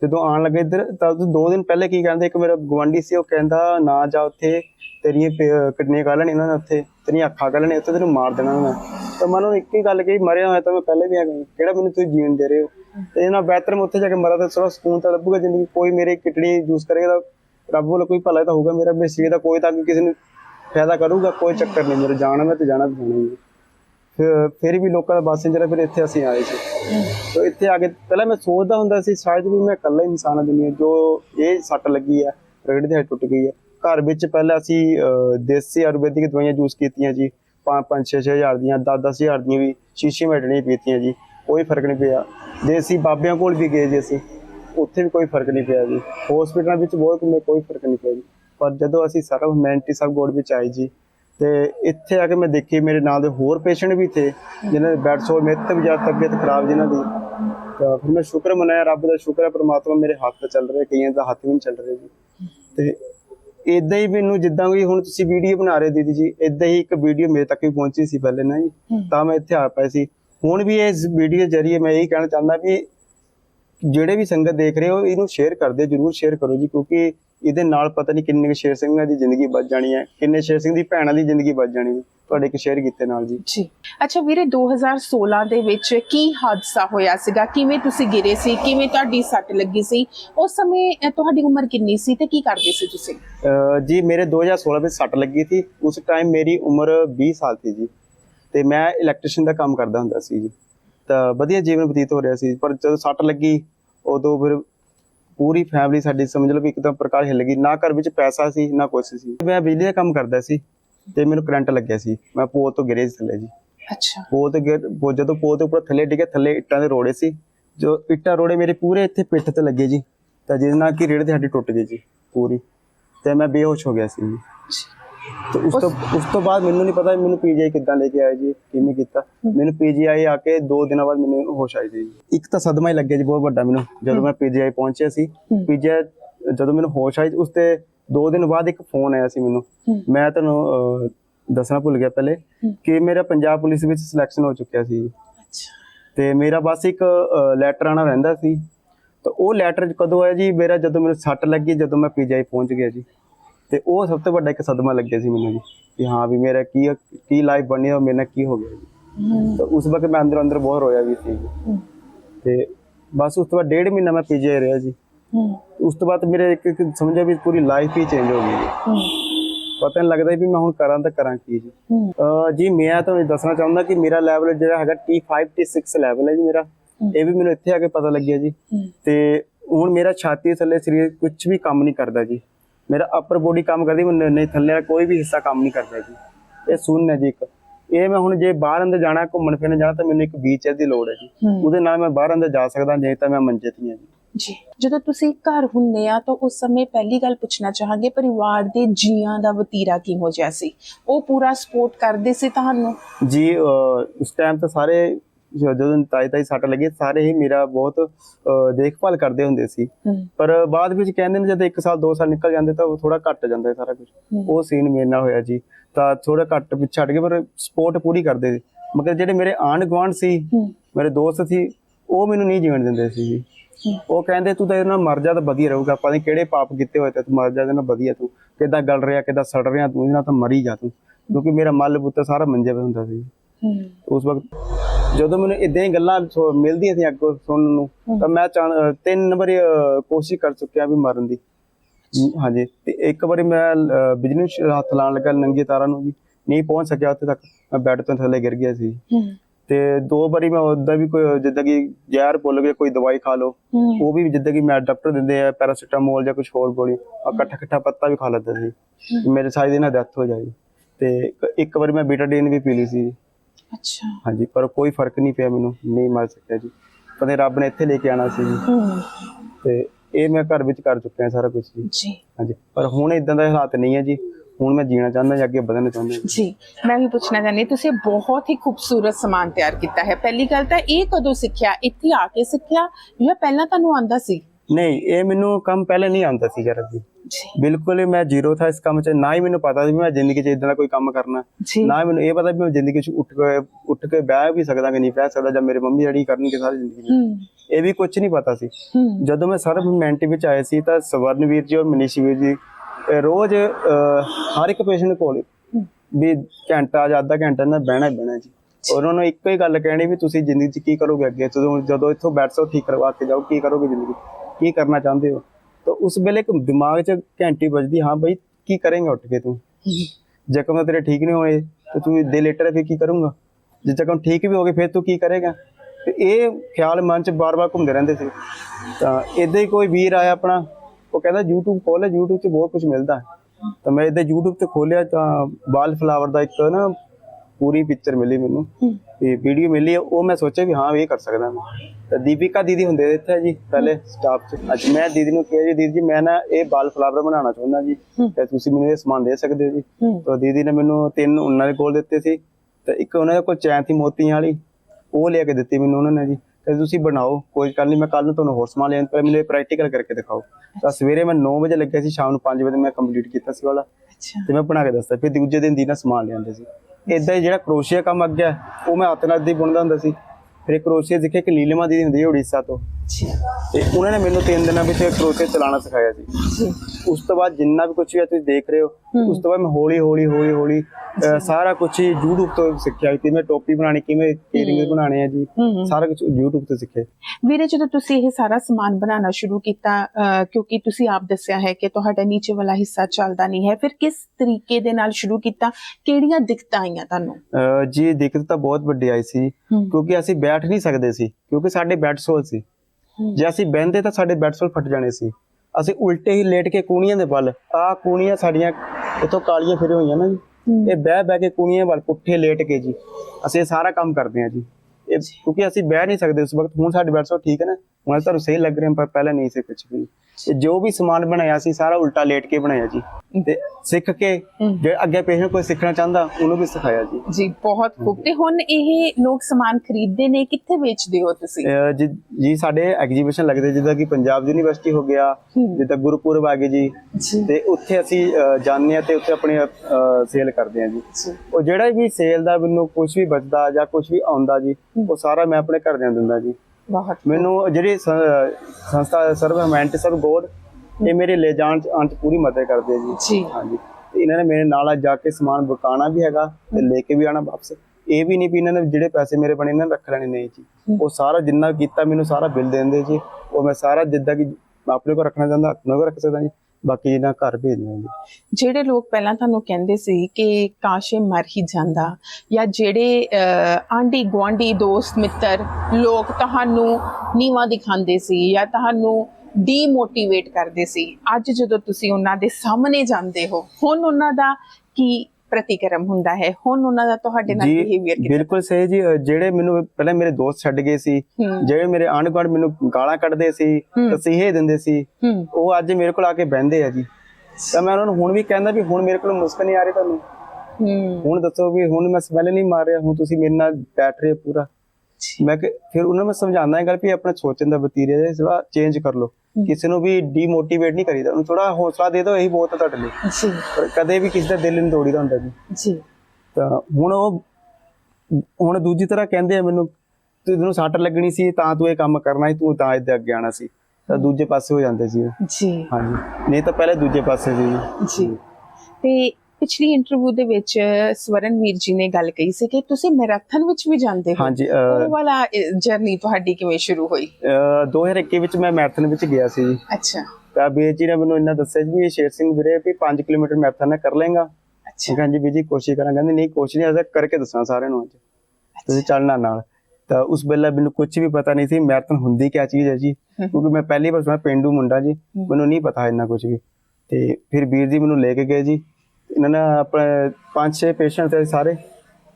Speaker 1: ਜਦੋਂ ਆਉਣ ਲੱਗੇ ਇੱਧਰ, ਤਾਂ ਦੋ ਦਿਨ ਪਹਿਲੇ ਕੀ ਕਹਿੰਦੇ, ਇੱਕ ਮੇਰਾ ਗਵਾਂਢੀ ਸੀ, ਉਹ ਕਹਿੰਦਾ, ਨਾ ਜਾ ਉੱਥੇ, ਤੇਰੀਆਂ ਕਿਡਨੀਆਂ ਕੱਢ ਲੈਣੀਆਂ ਉਹਨਾਂ ਨੇ ਉੱਥੇ, ਤੇਰੀਆਂ ਅੱਖਾਂ ਕੱਢ ਲੈਣੀਆਂ ਉੱਥੇ, ਤੈਨੂੰ ਮਾਰ ਦੇਣਾ ਉਹਨਾਂ ਨੇ। ਤਾਂ ਮੈਨੂੰ ਇੱਕ ਹੀ ਗੱਲ ਕਹੀ, ਮਰਿਆ ਹੋਇਆ ਤਾਂ ਮੈਂ ਪਹਿਲੇ ਵੀ ਹੈਗਾ ਕਿਹੜਾ ਮੈਨੂੰ ਤੁਸੀਂ ਜੀਣ ਦੇ ਰਹੇ ਹੋ? ਤੇ ਇਹਨਾਂ ਬਿਹਤਰ ਮੈਂ ਉੱਥੇ ਜਾ ਕੇ ਮਰਾਂ ਤਾਂ ਚਲੋ ਸਕੂਨ ਤਾਂ ਲੱਭੂਗਾ, ਜ਼ਿੰਦਗੀ ਕੋਈ ਮੇਰੇ ਕਿਡਨੀ ਯੂਜ਼ ਕਰੇਗਾ ਤਾਂ ਰੱਬ ਵੱਲੋਂ ਕੋਈ ਭਲਾ ਤਾਂ ਹੋਊਗਾ, ਮੇਰਾ ਬੇਸਿਕ ਦਾ ਕੋਈ ਤਾਂ ਕਿਸੇ ਨੂੰ ਫਾਇਦਾ ਕਰੂਗਾ, ਕੋਈ ਚੱਕਰ ਨਹੀਂ, ਮੇਰੇ ਜਾਣਾ ਮੈਂ ਤੇ ਜਾਣਾ ਵੀ ਫਿਰ ਵੀ ਲੋਕਾਂ ਦਾ ਬੱਸ ਇੰਜਰਾ ਫਿਰ ਇੱਥੇ ਅਸੀਂ ਆਏ ਸੀ। ਤਾਂ ਇੱਥੇ ਆ ਕੇ ਪਹਿਲਾਂ ਮੈਂ ਸੋਚਦਾ ਹੁੰਦਾ ਸੀ ਸ਼ਾਇਦ ਵੀ ਮੈਂ ਇਕੱਲਾ ਇਨਸਾਨ ਹਾਂ ਦੁਨੀਆ ਜੋ ਇਹ ਸੱਟ ਲੱਗੀ ਹੈ ਰਗੜ ਦੀ ਹੱਡ ਟੁੱਟ ਗਈ ਹੈ ਘਰ ਵਿੱਚ ਪਹਿਲਾਂ ਅਸੀਂ ਦੇਸੀ ਆਯੁਰਵੈਦਿਕ ਦਵਾਈਆਂ ਯੂਜ਼ ਕੀਤੀਆਂ ਜੀ 5 5 6 ਹਜ਼ਾਰ ਦੀਆਂ 10 10 ਹਜ਼ਾਰ ਦੀਆਂ ਵੀ ਸ਼ੀਸ਼ੇ ਮੈਡਣੀ ਪੀਤੀਆਂ ਜੀ ਕੋਈ ਫ਼ਰਕ ਨਹੀਂ ਪਿਆ। ਦੇਸੀ ਬਾਬਿਆਂ ਕੋਲ ਵੀ ਗਏ ਜੀ ਅਸੀਂ ਉੱਥੇ ਵੀ ਕੋਈ ਫ਼ਰਕ ਨਹੀਂ ਪਿਆ ਜੀ। ਹਸਪੀਟਲਾਂ ਵਿੱਚ ਬਹੁਤ ਕੋਈ ਫ਼ਰਕ ਨਹੀਂ ਪਿਆ ਜੀ। ਪਰ ਜਦੋਂ ਅਸੀਂ ਸਰਵ ਹਿਊਮੈਨਿਟੀ ਸਬ ਗੋਡ ਵਿੱਚ ਆਏ ਜੀ ਤੇ ਇੱਥੇ ਆ ਕੇ ਮੈਂ ਦੇਖੀ ਮੇਰੇ ਨਾਲ ਦੇ ਹੋਰ ਪੇਸ਼ੈਂਟ ਵੀ ਥੇ ਜਿਨ੍ਹਾਂ ਦੇ ਬੈਡ ਸੋਰ ਮੇਰੇ ਤੋਂ ਵੀ ਜ਼ਿਆਦਾ ਤਬੀਅਤ ਖਰਾਬ ਜਿਨ੍ਹਾਂ ਦੀ। ਤਾਂ ਫਿਰ ਮੈਂ ਸ਼ੁਕਰ ਮਨਾਇਆ ਰੱਬ ਦਾ ਸ਼ੁਕਰ ਹੈ ਪ੍ਰਮਾਤਮਾ ਮੇਰੇ ਹੱਥ ਚੱਲ ਰਿਹਾ ਕਈਆਂ ਦਾ ਹੱਥ ਵੀ ਨਹੀਂ ਚੱਲ ਰਿਹਾ ਜੀ। ਤੇ ਇਦਾਂ ਹੀ ਮੈਨੂੰ ਜਿੱਦਾਂ ਵੀ ਹੁਣ ਤੁਸੀਂ ਵੀਡੀਓ ਬਣਾ ਰਹੇ ਦੀਦੀ ਜੀ ਇਦਾਂ ਹੀ ਇੱਕ ਵੀਡੀਓ ਮੇਰੇ ਤੱਕ ਵੀ ਪਹੁੰਚੀ ਸੀ ਪਹਿਲੇ ਨਾ ਜੀ ਤਾਂ ਮੈਂ ਇੱਥੇ ਆ ਪਾਇਆ ਸੀ। ਹੁਣ ਵੀ ਇਸ ਵੀਡੀਓ ਜਰੀਏ ਮੈਂ ਇਹੀ ਕਹਿਣਾ ਚਾਹੁੰਦਾ ਵੀ ਜਿਹੜੇ ਵੀ ਸੰਗਤ ਦੇਖ ਰਹੇ ਹੋ ਇਹਨੂੰ ਸ਼ੇਅਰ ਕਰ ਦਿਓ ਜਰੂਰ ਸ਼ੇਅਰ ਕਰੋ ਜੀ ਕਿਉਂਕਿ ਇਹਦੇ ਨਾਲ ਪਤਾ ਨਹੀਂ ਕਿੰਨੇ ਸ਼ੇਰ ਸਿੰਘਾਂ ਦੀ ਜ਼ਿੰਦਗੀ ਬਚ ਜਾਣੀ ਹੈ ਕਿੰਨੇ ਸ਼ੇਰ ਸਿੰਘ ਦੀ ਭੈਣਾਂ ਦੀ ਜ਼ਿੰਦਗੀ ਬਚ ਜਾਣੀ ਹੈ। ਤੁਹਾਡੇ ਇੱਕ ਸ਼ੇਅਰ ਕੀਤੇ ਨਾਲ ਜੀ।
Speaker 2: ਜੀ। ਅੱਛਾ ਵੀਰੇ 2016 ਦੇ ਵਿੱਚ ਕੀ ਹਾਦਸਾ ਹੋਇਆ ਸੀਗਾ? ਕਿਵੇਂ ਤੁਸੀਂ ਗਿਰੇ ਸੀ? ਕਿਵੇਂ ਤੁਹਾਡੀ ਸੱਟ ਲੱਗੀ ਸੀ? ਉਸ ਸਮੇਂ ਤੁਹਾਡੀ ਉਮਰ ਕਿੰਨੀ ਸੀ ਤੇ ਕੀ ਕਰਦੇ ਸੀ ਤੁਸੀਂ?
Speaker 1: ਜੀ ਮੇਰੇ 2016 ਵਿੱਚ ਸੱਟ ਲੱਗੀ ਸੀ। ਉਸ ਟਾਈਮ ਮੇਰੀ ਉਮਰ 20 ਸਾਲ ਸੀ ਜੀ। ਤੇ ਮੈਂ ਇਲੈਕਟ੍ਰੀਸ਼ੀਅਨ ਦਾ ਕੰਮ ਕਰਦਾ ਹੁੰਦਾ ਸੀ ਜੀ। ਵਧੀਆ ਜੀਵਨ ਬਤੀਤ ਹੋ ਰਿਹਾ ਸੀ ਪਰ ਜਦੋਂ ਸੱਟ ਲੱਗੀ ਉਦੋਂ ਫਿਰ ਪੂਰੀ ਫੈਮਿਲੀ ਸਾਡੀ ਸਮਝ ਲਓ ਵੀ ਇੱਕਦਮ ਪ੍ਰਕਾਰ ਹਿੱਲ ਗਈ ਨਾ ਘਰ ਵਿੱਚ ਪੈਸਾ ਸੀ ਨਾ ਕੁਛ ਸੀ। ਮੈਂ ਬਿਜਲੀ ਦਾ ਕੰਮ ਕਰਦਾ ਸੀ ਤੇ ਮੈਨੂੰ ਕਰੰਟ ਲੱਗਿਆ ਸੀ। ਮੈਂ ਪੋਲ ਤੋਂ ਗਿਰੇ ਸੀ ਥੱਲੇ ਜੀ।
Speaker 2: ਅੱਛਾ।
Speaker 1: ਪੋਲ ਤੇ ਗਿਰ ਜਦੋਂ ਪੋਲ ਦੇ ਉੱਪਰ ਥੱਲੇ ਡਿੱਗੇ ਥੱਲੇ ਇੱਟਾਂ ਦੇ ਰੋੜੇ ਸੀ। ਜੋ ਇੱਟਾਂ ਰੋੜੇ ਮੇਰੇ ਪੂਰੇ ਇੱਥੇ ਪਿੱਠ ਤੇ ਲੱਗੇ ਜੀ। ਤਾਂ ਜਿਸ ਨਾਲ ਕਿ ਰੀੜ ਦੀ ਹੱਡੀ ਟੁੱਟ ਗਈ ਜੀ ਪੂਰੀ। ਤੇ ਮੈਂ ਬੇਹੋਸ਼ ਹੋ ਗਿਆ ਸੀ ਜੀ। ਤੇ ਉਸ ਤੋਂ ਉਸ ਤੋਂ ਬਾਅਦ ਮੈਨੂੰ ਨਹੀਂ ਪਤਾ ਮੈਨੂੰ ਪੀਜੀਆਈ ਕਿੱਦਾਂ ਲੈ ਕੇ ਆਏ ਜੀ ਕਿਵੇਂ ਕੀਤਾ। ਮੈਨੂੰ ਪੀਜੀਆਈ ਆ ਕੇ 2 ਦਿਨਾਂ ਬਾਅਦ ਮੈਨੂੰ ਹੋਸ਼ ਆਈ ਜੀ। ਇੱਕ ਤਾਂ ਸਦਮਾ ਹੀ ਲੱਗਿਆ ਜੀ ਬਹੁਤ ਵੱਡਾ ਮੈਨੂੰ ਜਦੋਂ ਮੈਂ ਪੀਜੀਆਈ ਪਹੁੰਚਿਆ ਸੀ। ਪੀਜੀਆਈ ਜਦੋਂ ਮੈਨੂੰ ਹੋਸ਼ ਆਈ ਉਸ ਤੇ 2 ਦਿਨ ਬਾਅਦ ਇੱਕ ਫੋਨ ਆਇਆ ਸੀ ਮੈਨੂੰ। ਮੈਂ ਤੁਹਾਨੂੰ ਦੱਸਣਾ ਭੁੱਲ ਗਿਆ ਪਹਿਲੇ ਕਿ ਮੇਰਾ ਪੰਜਾਬ ਪੁਲਿਸ ਵਿੱਚ ਸਿਲੈਕਸ਼ਨ ਹੋ ਚੁੱਕਿਆ ਸੀ ਤੇ ਮੇਰਾ ਬਸ ਇੱਕ ਲੈਟਰ ਆਣਾ ਰਹਿੰਦਾ ਸੀ। ਤਾਂ ਉਹ ਲੈਟਰ ਕਦੋਂ ਆਇਆ ਜੀ? ਮੇਰਾ ਜਦੋਂ ਮੈਨੂੰ ਸੱਟ ਲੱਗੀ ਜਦੋਂ ਮੈਂ ਪੀਜੀਆਈ ਪਹੁੰਚ ਗਿਆ ਜੀ। ਤੇ ਉਹ ਸਭ ਤੋਂ ਵੱਡਾ ਇੱਕ ਸਦਮਾ ਲੱਗਿਆ ਸੀ ਮੈਨੂੰ ਜੀ ਕਿ ਹਾਂ ਵੀ ਮੇਰਾ ਕੀ ਕੀ ਲਾਈਫ ਬਣੀ ਔਰ ਮੇਰੇ ਕੀ ਹੋ ਗਿਆ ਜੀ। ਤਾਂ ਉਸ ਵਕਤ ਮੈਂ ਅੰਦਰ ਅੰਦਰ ਬਹੁਤ ਰੋਇਆ ਵੀ ਸੀ। ਤੇ ਬਸ ਉਸ ਤੋਂ ਬਾਅਦ ਡੇਢ ਮਹੀਨਾ ਮੈਂ ਪੀਜੀਆਈ ਰਿਹਾ ਜੀ। ਉਸ ਤੋਂ ਬਾਅਦ ਮੇਰੇ ਇੱਕ ਇੱਕ ਸਮਝਿਆ ਵੀ ਪੂਰੀ ਲਾਈਫ ਹੀ ਚੇਂਜ ਹੋ ਗਈ ਜੀ। ਪਤਾ ਨਹੀਂ ਲੱਗਦਾ ਵੀ ਮੈਂ ਹੁਣ ਕਰਾਂ ਤਾਂ ਕਰਾਂ ਕੀ ਜੀ। ਜੀ ਮੈਂ ਤੁਹਾਨੂੰ ਦੱਸਣਾ ਚਾਹੁੰਦਾ ਕਿ ਮੇਰਾ ਲੈਵਲ ਜਿਹੜਾ ਹੈਗਾ T5 T6 ਲੈਵਲ ਹੈ ਜੀ ਮੇਰਾ। ਇਹ ਵੀ ਮੈਨੂੰ ਇੱਥੇ ਆ ਕੇ ਪਤਾ ਲੱਗਿਆ ਜੀ। ਤੇ ਹੁਣ ਮੇਰਾ ਛਾਤੀ ਥੱਲੇ ਸਰੀਰ ਕੁਝ ਵੀ ਕੰਮ ਨਹੀਂ ਕਰਦਾ ਜੀ। ਮੇਰਾ ਅਪਰ ਬੋਡੀ ਕੰਮ ਕਰਦੀ ਮੈਨੂੰ ਨਹੀਂ ਥੱਲੇ ਵਾਲਾ ਕੋਈ ਵੀ ਹਿੱਸਾ ਕੰਮ ਨਹੀਂ ਕਰਦਾ ਜੀ। ਇਹ ਸੁਣ ਹੈ ਜੀ ਇੱਕ। ਇਹ ਮੈਂ ਹੁਣ ਜੇ ਬਾਹਰ ਅੰਦਰ ਜਾਣਾ ਘੁੰਮਣ ਫਿਰਨ ਜਾਣਾ ਤਾਂ ਮੈਨੂੰ ਇੱਕ ਵੀਚਰ ਦੀ ਲੋੜ ਹੈ ਜੀ। ਉਹਦੇ ਨਾਲ ਮੈਂ ਬਾਹਰ ਅੰਦਰ ਜਾ ਸਕਦਾ ਨਹੀਂ ਤਾਂ ਮੈਂ ਮੰਜੇ ਤੇ ਹੀ ਹਾਂ ਜੀ।
Speaker 2: ਜੀ। ਜਦੋਂ ਤੁਸੀਂ ਘਰ ਹੁੰਨੇ ਆ ਤਾਂ ਉਸ ਸਮੇਂ ਪਹਿਲੀ ਗੱਲ ਪੁੱਛਣਾ ਚਾਹਾਂਗੇ ਪਰਿਵਾਰ ਦੇ ਜੀਆਂ ਦਾ ਵਤੀਰਾ ਕਿਹੋ ਜਿਹਾ ਸੀ? ਉਹ ਪੂਰਾ ਸਪੋਰਟ ਕਰਦੇ ਸੀ ਤੁਹਾਨੂੰ?
Speaker 1: ਜੀ ਉਸ ਟਾਈਮ ਤਾਂ ਸਾਰੇ ਜ- ਜਦੋਂ ਤਾਈ ਤਾਈ ਸੱਟ ਲੱਗੀ ਸਾਰੇ ਹੀ ਮੇਰਾ ਬਹੁਤ ਦੇਖਭਾਲ ਕਰਦੇ ਹੁੰਦੇ ਸੀ। ਪਰ ਬਾਅਦ ਵਿੱਚ ਕਹਿੰਦੇ ਨੇ ਜਦ 1 ਸਾਲ 2 ਸਾਲ ਨਿਕਲ ਜਾਂਦੇ ਤਾਂ ਉਹ ਥੋੜਾ ਘੱਟ ਜਾਂਦਾ ਸਾਰਾ ਕੁਝ ਉਹ ਸੀਨ ਮੇਰੇ ਨਾਲ ਹੋਇਆ ਜੀ। ਤਾਂ ਥੋੜਾ ਘੱਟ ਪਿੱਛੇ ਹਟ ਗਏ ਪਰ ਸਪੋਰਟ ਪੂਰੀ ਕਰਦੇ ਸੀ। ਮਗਰ ਜਿਹੜੇ ਮੇਰੇ ਆਂਢ ਗੁਆਂਢ ਸੀ ਮੇਰੇ ਦੋਸਤ ਸੀ ਉਹ ਮੈਨੂੰ ਨਹੀਂ ਜੀਣ ਦਿੰਦੇ ਸੀ ਜੀ। ਉਹ ਕਹਿੰਦੇ ਤੂੰ ਤਾਂ ਇਹਦੇ ਨਾਲ ਮਰ ਜਾ ਤਾਂ ਵਧੀਆ ਰਹੂਗਾ। ਆਪਾਂ ਨੇ ਕਿਹੜੇ ਪਾਪ ਕੀਤੇ ਹੋਏ ਤੇ ਤੂੰ ਮਰ ਜਾ ਇਹਦੇ ਨਾਲ ਵਧੀਆ ਤੂੰ। ਕਿੱਦਾਂ ਗਲ ਰਿਹਾ ਕਿੱਦਾਂ ਸੜ ਰਿਹਾ ਤੂੰ ਇਹਦੇ ਨਾਲ ਤਾਂ ਮਰੀ ਜਾ ਤੂੰ। ਕਿਉਂਕਿ ਮੇਰਾ ਮੱਲ ਪੁੱਤ ਸਾਰਾ ਮੰਜੇ 'ਤੇ ਹੁੰਦਾ ਸੀ। ਉਸ ਵਕਤ ਜਦੋਂ ਮੈਨੂੰ ਇਦਾਂ ਹੀ ਗੱਲਾਂ ਮਿਲਦੀਆਂ ਸੀ ਅੱਗੋਂ ਸੁਣਨ ਨੂੰ ਤਾਂ ਮੈਂ ਤਿੰਨ ਵਾਰੀ ਕੋਸ਼ਿਸ਼ ਕਰ ਚੁੱਕਿਆ ਵੀ ਮਰਨ ਦੀ। ਹਾਂਜੀ। ਤੇ ਇੱਕ ਵਾਰੀ ਮੈਂ ਬਿਜਨਸ ਹੱਥ ਲਾਉਣ ਲੱਗਾ ਨੰਗੀ ਤਾਰਾਂ ਨੂੰ ਜੀ ਨਹੀਂ ਪਹੁੰਚ ਸਕਿਆ ਉੱਥੇ ਤੱਕ। ਮੈਂ ਬੈੱਡ ਤੋਂ ਥੱਲੇ ਗਿਰ ਗਿਆ ਸੀ। ਤੇ ਦੋ ਵਾਰੀ ਮੈਂ ਉਦਾਂ ਵੀ ਕੋਈ ਜਿੱਦਾਂ ਕਿ ਜ਼ਹਿਰ ਭੁੱਲ ਗਏ ਕੋਈ ਦਵਾਈ ਖਾ ਲਓ। ਉਹ ਵੀ ਜਿੱਦਾਂ ਕਿ ਮੈਂ ਡਾਕਟਰ ਦਿੰਦੇ ਆ ਪੈਰਾਸੀਟਾਮੋਲ ਜਾਂ ਕੁਝ ਹੋਰ ਗੋਲੀ ਆ ਇਕੱਠਾ ਇਕੱਠਾ ਪੱਤਾ ਵੀ ਖਾ ਲੈਂਦਾ ਸੀ। ਮੇਰੇ ਸਾਈਜ਼ ਨਾਲ ਡੈਥ ਹੋ ਜਾਈ ਤੇ ਇੱਕ ਵਾਰੀ ਮੈਂ ਬੀਟਾਡੀਨ ਵੀ ਪੀ ਲਈ ਸੀ।
Speaker 2: ਅੱਛਾ।
Speaker 1: ਹਾਂਜੀ ਪਰ ਕੋਈ ਫ਼ਰਕ ਨਹੀਂ ਪਿਆ ਮੈਨੂੰ ਨਹੀਂ ਮਰ ਸਕਿਆ ਜੀ। ਪਤਾ ਰੱਬ ਨੇ ਇੱਥੇ ਲੈ ਕੇ ਆਣਾ ਸੀ ਜੀ। ਤੇ ਇਹ ਮੈਂ ਘਰ ਵਿੱਚ ਕਰ ਚੁੱਕਿਆ ਸਾਰਾ ਕੁਝ ਜੀ।
Speaker 2: ਜੀ।
Speaker 1: ਹਾਂਜੀ ਪਰ ਹੁਣ ਇਦਾਂ ਦਾ ਹਾਲਾਤ ਨਹੀਂ ਹੈ ਜੀ। ਹੁਣ ਮੈਂ ਜੀਣਾ ਚਾਹੁੰਦਾ ਜਾਂ ਅੱਗੇ ਵਧਣਾ ਚਾਹੁੰਦਾ
Speaker 2: ਜੀ। ਮੈਂ ਵੀ ਪੁੱਛਣਾ ਚਾਹੁੰਦੀ ਤੁਸੀਂ ਬਹੁਤ ਹੀ ਖੂਬਸੂਰਤ ਸਮਾਨ ਤਿਆਰ ਕੀਤਾ ਹੈ। ਪਹਿਲੀ ਗੱਲ ਤਾਂ ਇਹ ਕਦੋਂ ਸਿੱਖਿਆ? ਇੱਥੇ ਆ ਕੇ ਸਿੱਖਿਆ? ਜਾਂ ਪਹਿਲਾਂ ਤੁਹਾਨੂੰ ਆਂਦਾ ਸੀ?
Speaker 1: ਨਹੀਂ ਇਹ ਮੈਨੂੰ ਕੰਮ ਪਹਿਲੇ ਨਹੀਂ ਆਉਂਦਾ ਸੀ ਜਰਾ ਜੀ। ਬਿਲਕੁਲ ਹੀ ਮੈਂ ਜ਼ੀਰੋ ਥਾ ਇਸ ਕੰਮ 'ਚ ਨਾ ਹੀ ਮੈਨੂੰ ਪਤਾ ਸੀ ਮੈਂ ਜ਼ਿੰਦਗੀ 'ਚ ਇਦਾਂ ਦਾ ਕੋਈ ਕੰਮ ਕਰਨਾ। ਨਾ ਹੀ ਮੈਨੂੰ ਇਹ ਪਤਾ ਵੀ ਮੈਂ ਜ਼ਿੰਦਗੀ 'ਚ ਉੱਠ ਕੇ ਉੱਠ ਕੇ ਬਹਿ ਵੀ ਸਕਦਾ ਕਿ ਨਹੀਂ ਬਹਿ ਸਕਦਾ ਜਾਂ ਮੇਰੇ ਮੰਮੀ ਡੈਡੀ ਕਰਨਗੇ ਸਾਰੀ ਜ਼ਿੰਦਗੀ ਇਹ ਵੀ ਕੁਝ ਨਹੀਂ ਪਤਾ ਸੀ। ਜਦੋਂ ਮੈਂ ਸਰਬ ਮਿੰਟ ਵਿੱਚ ਆਏ ਸੀ ਤਾਂ ਸਵਰਨਵੀਰ ਜੀ ਔਰ ਮਨੀਸ਼ ਵੀਰ ਜੀ ਰੋਜ਼ ਹਰ ਇੱਕ ਪੇਸ਼ੈਂਟ ਕੋਲ ਵੀ ਘੰਟਾ ਜਾਂ ਅੱਧਾ ਘੰਟਾ ਨਾ ਬਹਿਣਾ ਹੀ ਬਹਿਣਾ ਜੀ। ਉਹਨਾਂ ਨੂੰ ਇੱਕੋ ਹੀ ਗੱਲ ਕਹਿਣੀ ਵੀ ਤੁਸੀਂ ਜ਼ਿੰਦਗੀ 'ਚ ਕੀ ਕਰੋਗੇ ਅੱਗੇ? ਜਦੋਂ ਜਦੋਂ ਇੱਥੋਂ ਬੈਠ ਸੋ ਠੀਕ ਕਰਵਾ ਕੇ ਜਾਓ ਕੀ ਕਰੋਗੇ ਜ਼ਿੰਦਗੀ? ਕੀ ਕਰਨਾ ਚਾਹੁੰਦੇ ਹੋ? ਤਾਂ ਉਸ ਵੇਲੇ ਇੱਕ ਦਿਮਾਗ 'ਚ ਘੰਟੀ ਵੱਜਦੀ, ਹਾਂ ਬਈ, ਕੀ ਕਰੇਂਗਾ ਉੱਠ ਕੇ ਤੂੰ? ਜ਼ਖਮ ਤਾਂ ਤੇਰੇ ਠੀਕ ਨਹੀਂ ਹੋਏ, ਤੇ ਤੂੰ ਦੇ ਲੇਟਰ ਫਿਰ ਕੀ ਕਰੂੰਗਾ? ਜੇ ਜ਼ਖਮ ਠੀਕ ਵੀ ਹੋ ਗਏ, ਫਿਰ ਤੂੰ ਕੀ ਕਰੇਗਾ? ਤੇ ਇਹ ਖਿਆਲ ਮਨ 'ਚ ਬਾਰ-ਬਾਰ ਘੁੰਮਦੇ ਰਹਿੰਦੇ ਸੀ। ਤਾਂ ਇਦਾਂ ਹੀ ਕੋਈ ਵੀਰ ਆਇਆ ਆਪਣਾ, ਉਹ ਕਹਿੰਦਾ, YouTube ਖੋਲ YouTube 'ਚ ਬਹੁਤ ਕੁਝ ਮਿਲਦਾ ਹੈ। ਤਾਂ ਮੈਂ ਇਦਾਂ YouTube ਤੇ ਖੋਲਿਆ ਤਾਂ ਬਾਲ ਫਲਾਵਰ ਦਾ ਇੱਕ ਨਾ ਪੂਰੀ ਪਿਕਚਰ ਮਿਲੀ ਮੈਨੂੰ। ਤੇ ਵੀਡੀਓ ਮਿਲੀ ਉਹ ਮੈਂ ਸੋਚਿਆ ਵੀ ਹਾਂ ਇਹ ਕਰ ਸਕਦਾ ਮੈਂ। ਤਾਂ ਦੀਪਿਕਾ ਦੀਦੀ ਹੁੰਦੇ ਇੱਥੇ ਜੀ ਪਹਿਲੇ ਸਟਾਫ 'ਚ। ਅੱਜ ਮੈਂ ਦੀਦੀ ਨੂੰ ਕਿਹਾ ਜੀ ਦੀਦੀ ਜੀ ਮੈਂ ਨਾ ਇਹ ਬਾਲ ਫਲਾਵਰ ਬਣਾਉਣਾ ਚਾਹੁੰਦਾ ਜੀ। ਤੇ ਤੁਸੀਂ ਮੈਨੂੰ ਇਹ ਸਮਾਨ ਦੇ ਸਕਦੇ ਹੋ ਜੀ? ਤਾਂ ਦੀਦੀ ਨੇ ਮੈਨੂੰ ਤਿੰਨ ਉਹਨਾਂ ਦੇ ਕੋਲ ਦਿੱਤੇ ਸੀ। ਤੇ ਇੱਕ ਉਹਨਾਂ ਦੇ ਕੋਲ ਚੈਨ ਸੀ ਮੋਤੀਆਂ ਵਾਲੀ। ਉਹ ਲਿਆ ਕੇ ਦਿੱਤੀ ਮੈਨੂੰ ਉਹਨਾਂ ਨੇ ਜੀ। ਤੇ ਤੁਸੀਂ ਬਣਾਓ ਕੋਈ ਗੱਲ ਨਹੀਂ ਮੈਂ ਕੱਲ ਨੂੰ ਤੁਹਾਨੂੰ ਹੋਰ ਸਮਾਨ ਲੈਣ ਪਰ ਮੈਨੂੰ ਪ੍ਰੈਕਟੀਕਲ ਕਰਕੇ ਦਿਖਾਓ। ਤਾਂ ਸਵੇਰੇ ਮੈਂ 9 ਵਜੇ ਲੱਗਿਆ ਸੀ ਸ਼ਾਮ ਨੂੰ 5 ਵਜੇ ਮੈਂ ਕੰਪਲੀਟ ਕੀਤਾ ਸੀ ਵਾਲਾ। ਤੇ ਮੈਂ ਬਣਾ ਕੇ ਦੱਸਤਾ ਫਿਰ ਦੂਜੇ ਦਿਨ ਦੀ ਨਾ ਸਮਾਨ ਲਿਆਂਦੇ ਸੀ। ਇਦਾਂ ਹੀ ਜਿਹੜਾ ਕਰੋਸ਼ੀਆ ਕੰਮ ਅੱਗੇ ਹੈ, ਉਹ ਮੈਂ ਹੱਥ ਨਾਲ ਦੀ ਬੁਣਦਾ ਹੁੰਦਾ ਸੀ। ਫਿਰ ਕਰੋਸ਼ੀਆ ਸਿੱਖਿਆ ਇੱਕ ਨੀਲਮਾ ਦੀਦੀ ਹੁੰਦੀ ਹੈ ਉੜੀਸਾ ਤੋਂ।
Speaker 2: ਜੀ
Speaker 1: ਤੇ ਉਹਨਾਂ ਨੇ ਮੈਨੂੰ ਤਿੰਨ ਦਿਨਾਂ ਵਿੱਚ ਇਹ ਕਰੋਸ਼ੀਆ ਚਲਾਉਣਾ ਸਿਖਾਇਆ ਸੀ। ਉਸ ਤੋਂ ਬਾਅਦ ਜਿੰਨਾ ਵੀ ਕੁਝ ਵੀ ਤੁਸੀਂ ਦੇਖ ਰਹੇ ਹੋ ਉਸ ਤੋਂ ਬਾਅਦ ਮੈਂ ਹੌਲੀ ਹੌਲੀ ਹੌਲੀ ਹੌਲੀ ਸਾਰਾ ਕੁਝ YouTube ਤੋਂ ਸਿੱਖਿਆ ਕਿ ਮੈਂ ਟੋਪੀ ਬਣਾਣੀ ਕਿਵੇਂ ਈਅਰਿੰਗ ਬਣਾਣੇ ਆ ਜੀ ਸਾਰਾ ਕੁਝ YouTube ਤੋਂ ਸਿੱਖਿਆ।
Speaker 2: ਵੀਰੇ ਜਦੋਂ ਤੁਸੀਂ ਇਹ ਸਾਰਾ ਸਮਾਨ ਬਣਾਉਣਾ ਸ਼ੁਰੂ ਕੀਤਾ ਕਿਉਂਕਿ ਤੁਸੀਂ ਆਪ ਦੱਸਿਆ ਹੈ ਕਿ ਤੁਹਾਡਾ ਨੀਚੇ ਵਾਲਾ ਹਿੱਸਾ ਚੱਲਦਾ ਨਹੀਂ ਹੈ ਫਿਰ ਕਿਸ ਤਰੀਕੇ ਦੇ ਨਾਲ ਸ਼ੁਰੂ ਕੀਤਾ? ਕਿਹੜੀਆਂ ਦਿੱਕਤਾਂ ਆਈਆਂ ਤੁਹਾਨੂੰ?
Speaker 1: ਜੀ ਦਿੱਕਤ ਤਾਂ ਬਹੁਤ ਵੱਡੀ ਆਈ ਸੀ ਕਿਉਂਕਿ ਅਸੀਂ ਬੈਠ ਨਹੀਂ ਸਕਦੇ ਸੀ ਕਿਉਂਕਿ ਸਾਡੇ ਬੈੱਡ ਸੋਲ ਸੀ। ਜੇ ਅਸੀਂ ਬਹਿੰਦੇ ਤਾਂ ਸਾਡੇ ਬੈੱਡ ਸੋਲ ਫਟ ਜਾਣੇ ਸੀ। ਅਸੀਂ ਉਲਟੇ ਹੀ ਲੇਟ ਕੇ ਕੂਣੀਆਂ ਦੇ ਵੱਲ ਆਹ ਕੂਣੀਆਂ ਸਾਡੀਆਂ ਇਥੋਂ ਕਾਲੀਆਂ ਫਿਰੇ ਹੋਈਆਂ ਨਾ ਜੀ। ਇਹ ਬਹਿ ਬਹਿ ਕੇ ਕੂਣੀਆਂ ਵੱਲ ਪੁੱਠੇ ਲੇਟ ਕੇ ਜੀ। ਅਸੀਂ ਇਹ ਸਾਰਾ ਕੰਮ ਕਰਦੇ ਹਾਂ ਜੀ। ਕਿਉਂਕਿ ਅਸੀਂ ਬਹਿ ਨਹੀਂ ਸਕਦੇ ਉਸ ਵਕਤ। ਹੁਣ ਸਾਡੇ ਬੈੱਡ ਸੋਲ ਠੀਕ ਹੈ ਨਾ। ਤੁਹਾਨੂੰ ਸਹੀ ਲੱਗ ਰਹੇ ਹਨ ਪਰ ਪਹਿਲਾਂ ਨਹੀਂ ਸੀ ਕੁਝ ਵੀ। ਇਹ ਜੋ ਵੀ ਸਮਾਨ ਬਣਾਇਆ ਸੀ ਸਾਰਾ ਉਲਟਾ ਲੇਟ ਕੇ ਬਣਾਇਆ ਜੀ। ਤੇ ਸਿੱਖ ਕੇ। ਜੇ ਅੱਗੇ ਪੇਸ਼ੈਂਟ ਕੋਈ ਸਿੱਖਣਾ ਚਾਹੁੰਦਾ ਉਹਨੂੰ ਵੀ ਸਿਖਾਇਆ ਜੀ।
Speaker 2: ਜੀ ਬਹੁਤ ਖੂਬ। ਤੇ ਹੁਣ ਇਹ ਲੋਕ ਸਮਾਨ ਖਰੀਦਦੇ ਨੇ ਕਿੱਥੇ ਵੇਚਦੇ ਹੋ ਤੁਸੀਂ?
Speaker 1: ਜੀ ਜੀ ਸਾਡੇ ਐਗਜੀਬਿਸ਼ਨ ਲੱਗਦੇ ਜਿੱਦਾਂ ਕਿ ਪੰਜਾਬ ਯੂਨੀਵਰਸਿਟੀ ਹੋ ਗਿਆ। ਜਿੱਦਾਂ ਗੁਰਪੁਰਬ ਆ ਗਏ ਜੀ। ਤੇ ਉੱਥੇ ਅਸੀਂ ਜਾਂਦੇ ਆ ਤੇ ਉੱਥੇ ਆਪਣੀ ਸੇਲ ਕਰਦੇ ਆ ਜੀ। ਉਹ ਜਿਹੜਾ ਵੀ ਸੇਲ ਦਾ ਮੈਨੂੰ ਕੁਝ ਵੀ ਬਚਦਾ ਜਾਂ ਕੁਝ ਵੀ ਆਉਂਦਾ ਜੀ ਉਹ ਸਾਰਾ ਮੈਂ ਆਪਣੇ ਘਰਦਿਆਂ ਨੂੰ ਦਿੰਦਾ ਜੀ।
Speaker 2: ਬਹੁਤ
Speaker 1: ਮੈਨੂੰ ਜਿਹੜੀ ਸੰਸਥਾ ਸਰਵ ਹਮੈਂਟ ਸਰਵ ਗੋਡ ਇਹ ਮੇਰੇ ਲੈ ਜਾਣ ਚ ਚ ਪੂਰੀ ਮਦਦ ਕਰਦੇ ਜੀ।
Speaker 2: ਜੀ।
Speaker 1: ਹਾਂਜੀ। ਤੇ ਇਹਨਾਂ ਨੇ ਮੇਰੇ ਨਾਲ ਜਾ ਕੇ ਸਮਾਨ ਵਿਕਾਣਾ ਵੀ ਹੈਗਾ ਤੇ ਲੈ ਕੇ ਵੀ ਆਣਾ ਵਾਪਸ। ਇਹ ਵੀ ਨਹੀਂ ਵੀ ਇਹਨਾਂ ਨੇ ਜਿਹੜੇ ਪੈਸੇ ਮੇਰੇ ਬਣੇ ਇਹਨਾਂ ਨੇ ਰੱਖ ਲੈਣੇ ਨਹੀਂ ਜੀ। ਉਹ ਸਾਰਾ ਜਿੰਨਾ ਕੀਤਾ ਮੈਨੂੰ ਸਾਰਾ ਬਿੱਲ ਦੇ ਦਿੰਦੇ ਜੀ। ਉਹ ਮੈਂ ਸਾਰਾ ਜਿੱਦਾਂ ਕਿ ਆਪਣੇ ਕੋਲ ਰੱਖਣਾ ਚਾਹੁੰਦਾ ਆਪਣੇ ਕੋਲ ਰੱਖ ਸਕਦਾ ਜੀ। ਬਾਕੀ ਜਿੰਨਾ ਘਰ ਭੇਜ ਜੀ
Speaker 2: ਜਿਹੜੇ ਲੋਕ ਪਹਿਲਾਂ ਤੁਹਾਨੂੰ ਕਹਿੰਦੇ ਸੀ ਕਿ ਕਾਸ਼ੇ ਮਰ ਹੀ ਜਾਂਦਾ ਜਾਂ ਜਿਹੜੇ ਆਂਢੀ ਗੁਆਂਢੀ, ਦੋਸਤ, ਮਿੱਤਰ ਲੋਕ ਤੁਹਾਨੂੰ ਨੀਵਾ ਦਿਖਾਉਂਦੇ ਸੀ ਜਾਂ ਤੁਹਾਨੂੰ ਡੀਮੋਟੀਵੇਟ ਕਰਦੇ ਸੀ, ਅੱਜ ਜਦੋਂ ਤੁਸੀਂ ਉਹਨਾਂ ਦੇ ਸਾਹਮਣੇ ਜਾਂਦੇ ਹੋ, ਹੁਣ ਉਹਨਾਂ ਦਾ ਕੀ ਪ੍ਰਤੀਕਰਮ ਹੁੰਦਾ ਹੈ। ਹੁਣ ਉਹਨਾਂ ਦਾ ਤੁਹਾਡੇ ਨਾਲ ਬਿਹੇਵੀਅਰ ਕਿਦਾਂ?
Speaker 1: ਬਿਲਕੁਲ ਸਹੀ ਜੀ। ਜਿਹੜੇ ਮੈਨੂੰ ਪਹਿਲਾਂ ਮੇਰੇ ਦੋਸਤ ਛੱਡ ਗਏ ਸੀ ਜਿਹੜੇ ਮੇਰੇ ਆਂਢ ਗੁਆਂਢ ਮੈਨੂੰ ਗਾਲਾਂ ਕੱਢਦੇ ਸੀ। ਤਸੀਹੇ ਦਿੰਦੇ ਸੀ ਉਹ ਅੱਜ ਮੇਰੇ ਕੋਲ ਆ ਕੇ ਬਹਿੰਦੇ ਆ ਜੀ। ਤਾਂ ਮੈਂ ਉਹਨਾਂ ਨੂੰ ਹੁਣ ਵੀ ਕਹਿੰਦਾ ਵੀ ਹੁਣ ਮੇਰੇ ਕੋਲ ਮੁਸਕ ਨਹੀਂ ਆ ਰਹੀ ਤੁਹਾਨੂੰ। ਹੁਣ ਦੱਸੋ ਵੀ ਹੁਣ ਮੈਂ ਸਮੈਲ ਨਹੀਂ ਮਾਰ ਰਿਹਾ ਹੁਣ ਤੁਸੀਂ ਮੇਰੇ ਨਾਲ ਬੈਠ ਰਹੇ ਪੂਰਾ। ਮੈਂ ਕਿ ਫਿਰ ਉਹਨਾਂ ਨੂੰ ਸਮਝਾਉਂਦਾ ਇਹ ਗੱਲ ਵੀ ਆਪਣਾ ਸੋਚਣ ਦਾ ਵਤੀਰਾ ਥੋੜਾ ਚੇਂਜ ਕਰ ਲਓ। ਕਿਸੇ ਨੂੰ ਵੀ ਡੀਮੋਟੀਵੇਟ ਨਹੀਂ ਕਰੀਦਾ। ਉਹਨੂੰ ਥੋੜਾ ਹੌਸਲਾ ਦੇ ਦਿਓ ਇਹੀ ਬਹੁਤ ਹੈ ਤੁਹਾਡੇ ਲਈ।
Speaker 2: ਜੀ।
Speaker 1: ਪਰ ਕਦੇ ਵੀ ਕਿਸੇ ਦਾ ਦਿਲ ਨਹੀਂ ਤੋੜੀਦਾ ਹੁੰਦਾ ਜੀ।
Speaker 2: ਜੀ।
Speaker 1: ਤਾਂ ਹੁਣ ਉਹ ਹੁਣ ਦੂਜੀ ਤਰ੍ਹਾਂ ਕਹਿੰਦੇ ਆ ਮੈਨੂੰ ਤੈਨੂੰ ਸੱਟ ਲੱਗਣੀ ਸੀ ਤਾਂ ਤੂੰ ਇਹ ਕੰਮ ਕਰਨਾ ਸੀ ਤੂੰ ਤਾਂ ਇੱਥੇ ਅੱਗੇ ਆਣਾ ਸੀ। ਤਾਂ ਦੂਜੇ ਪਾਸੇ ਹੋ ਜਾਂਦੇ ਸੀ।
Speaker 2: ਜੀ।
Speaker 1: ਹਾਂਜੀ। ਨਹੀਂ ਤਾਂ ਪਹਿਲੇ ਦੂਜੇ ਪਾਸੇ ਸੀ
Speaker 2: ਜੀ। ਤੇ ਪਿਛਲੀ ਇੰਟਰਵਿਊ ਦੇ ਵਿੱਚ ਸਵਰਨਵੀਰ ਜੀ ਨੇ ਗੱਲ ਕਹੀ ਸੀ ਕਿ ਤੁਸੀਂ ਮੈਰਾਥਨ ਵਿੱਚ ਵੀ ਜਾਂਦੇ ਹੋ।
Speaker 1: ਹਾਂਜੀ
Speaker 2: ਉਹ ਵਾਲਾ ਜਰਨੀ ਤੁਹਾਡੀ ਕਿਵੇਂ ਸ਼ੁਰੂ ਹੋਈ?
Speaker 1: ਅਹ, 2021 ਵਿੱਚ ਮੈਂ ਮੈਰਾਥਨ ਵਿੱਚ ਗਿਆ ਸੀ। ਜੀ
Speaker 2: ਅੱਛਾ।
Speaker 1: ਤਾਂ ਵੀਰ ਜੀ ਨੇ ਮੈਨੂੰ ਇੰਨਾ ਦੱਸਿਆ ਜੀ ਸ਼ੇਰ ਸਿੰਘ ਵੀਰੇ ਵੀ 5 ਕਿਲੋਮੀਟਰ ਮੈਰਾਥਨ ਕਰ ਲੇਗਾ
Speaker 2: ਅੱਛਾ।
Speaker 1: ਮੈਂ ਕਿਹਾ ਜੀ ਵੀਰ ਜੀ ਕੋਸ਼ਿਸ਼ ਕਰਾਂ ਕਹਿੰਦੇ ਨਹੀਂ ਕੋਸ਼ਿਸ਼ ਨਹੀਂ ਅਸਾਂ ਕਰਕੇ ਦੱਸਾਂ ਸਾਰਿਆਂ ਨੂੰ ਅੱਜ। ਤੁਸੀਂ ਚੱਲਣਾ ਨਾਲ। ਤਾਂ ਉਸ ਵੇਲੇ ਮੈਨੂੰ ਕੁਝ ਵੀ ਪਤਾ ਨਹੀਂ ਸੀ ਮੈਰਾਥਨ ਹੁੰਦੀ ਕੀ ਚੀਜ਼ ਹੈ ਜੀ। ਕਿਉਂਕਿ ਮੈਂ ਪਹਿਲੀ ਵਾਰ ਸੁਣਿਆ ਪਿੰਡੂ ਮੁੰਡਾ ਜੀ। ਮੈਨੂੰ ਨਹੀਂ ਪਤਾ ਇੰਨਾ ਕੁਝ ਵੀ। ਤੇ ਫਿਰ ਵੀਰ ਜੀ ਮੈਨੂੰ ਲੈ ਕੇ ਗਏ ਜੀ। ਇਹਨਾਂ ਨੇ ਆਪਣੇ ਪੰਜ ਛੇ ਪੇਸ਼ੈਂਟ ਤੇ ਸਾਰੇ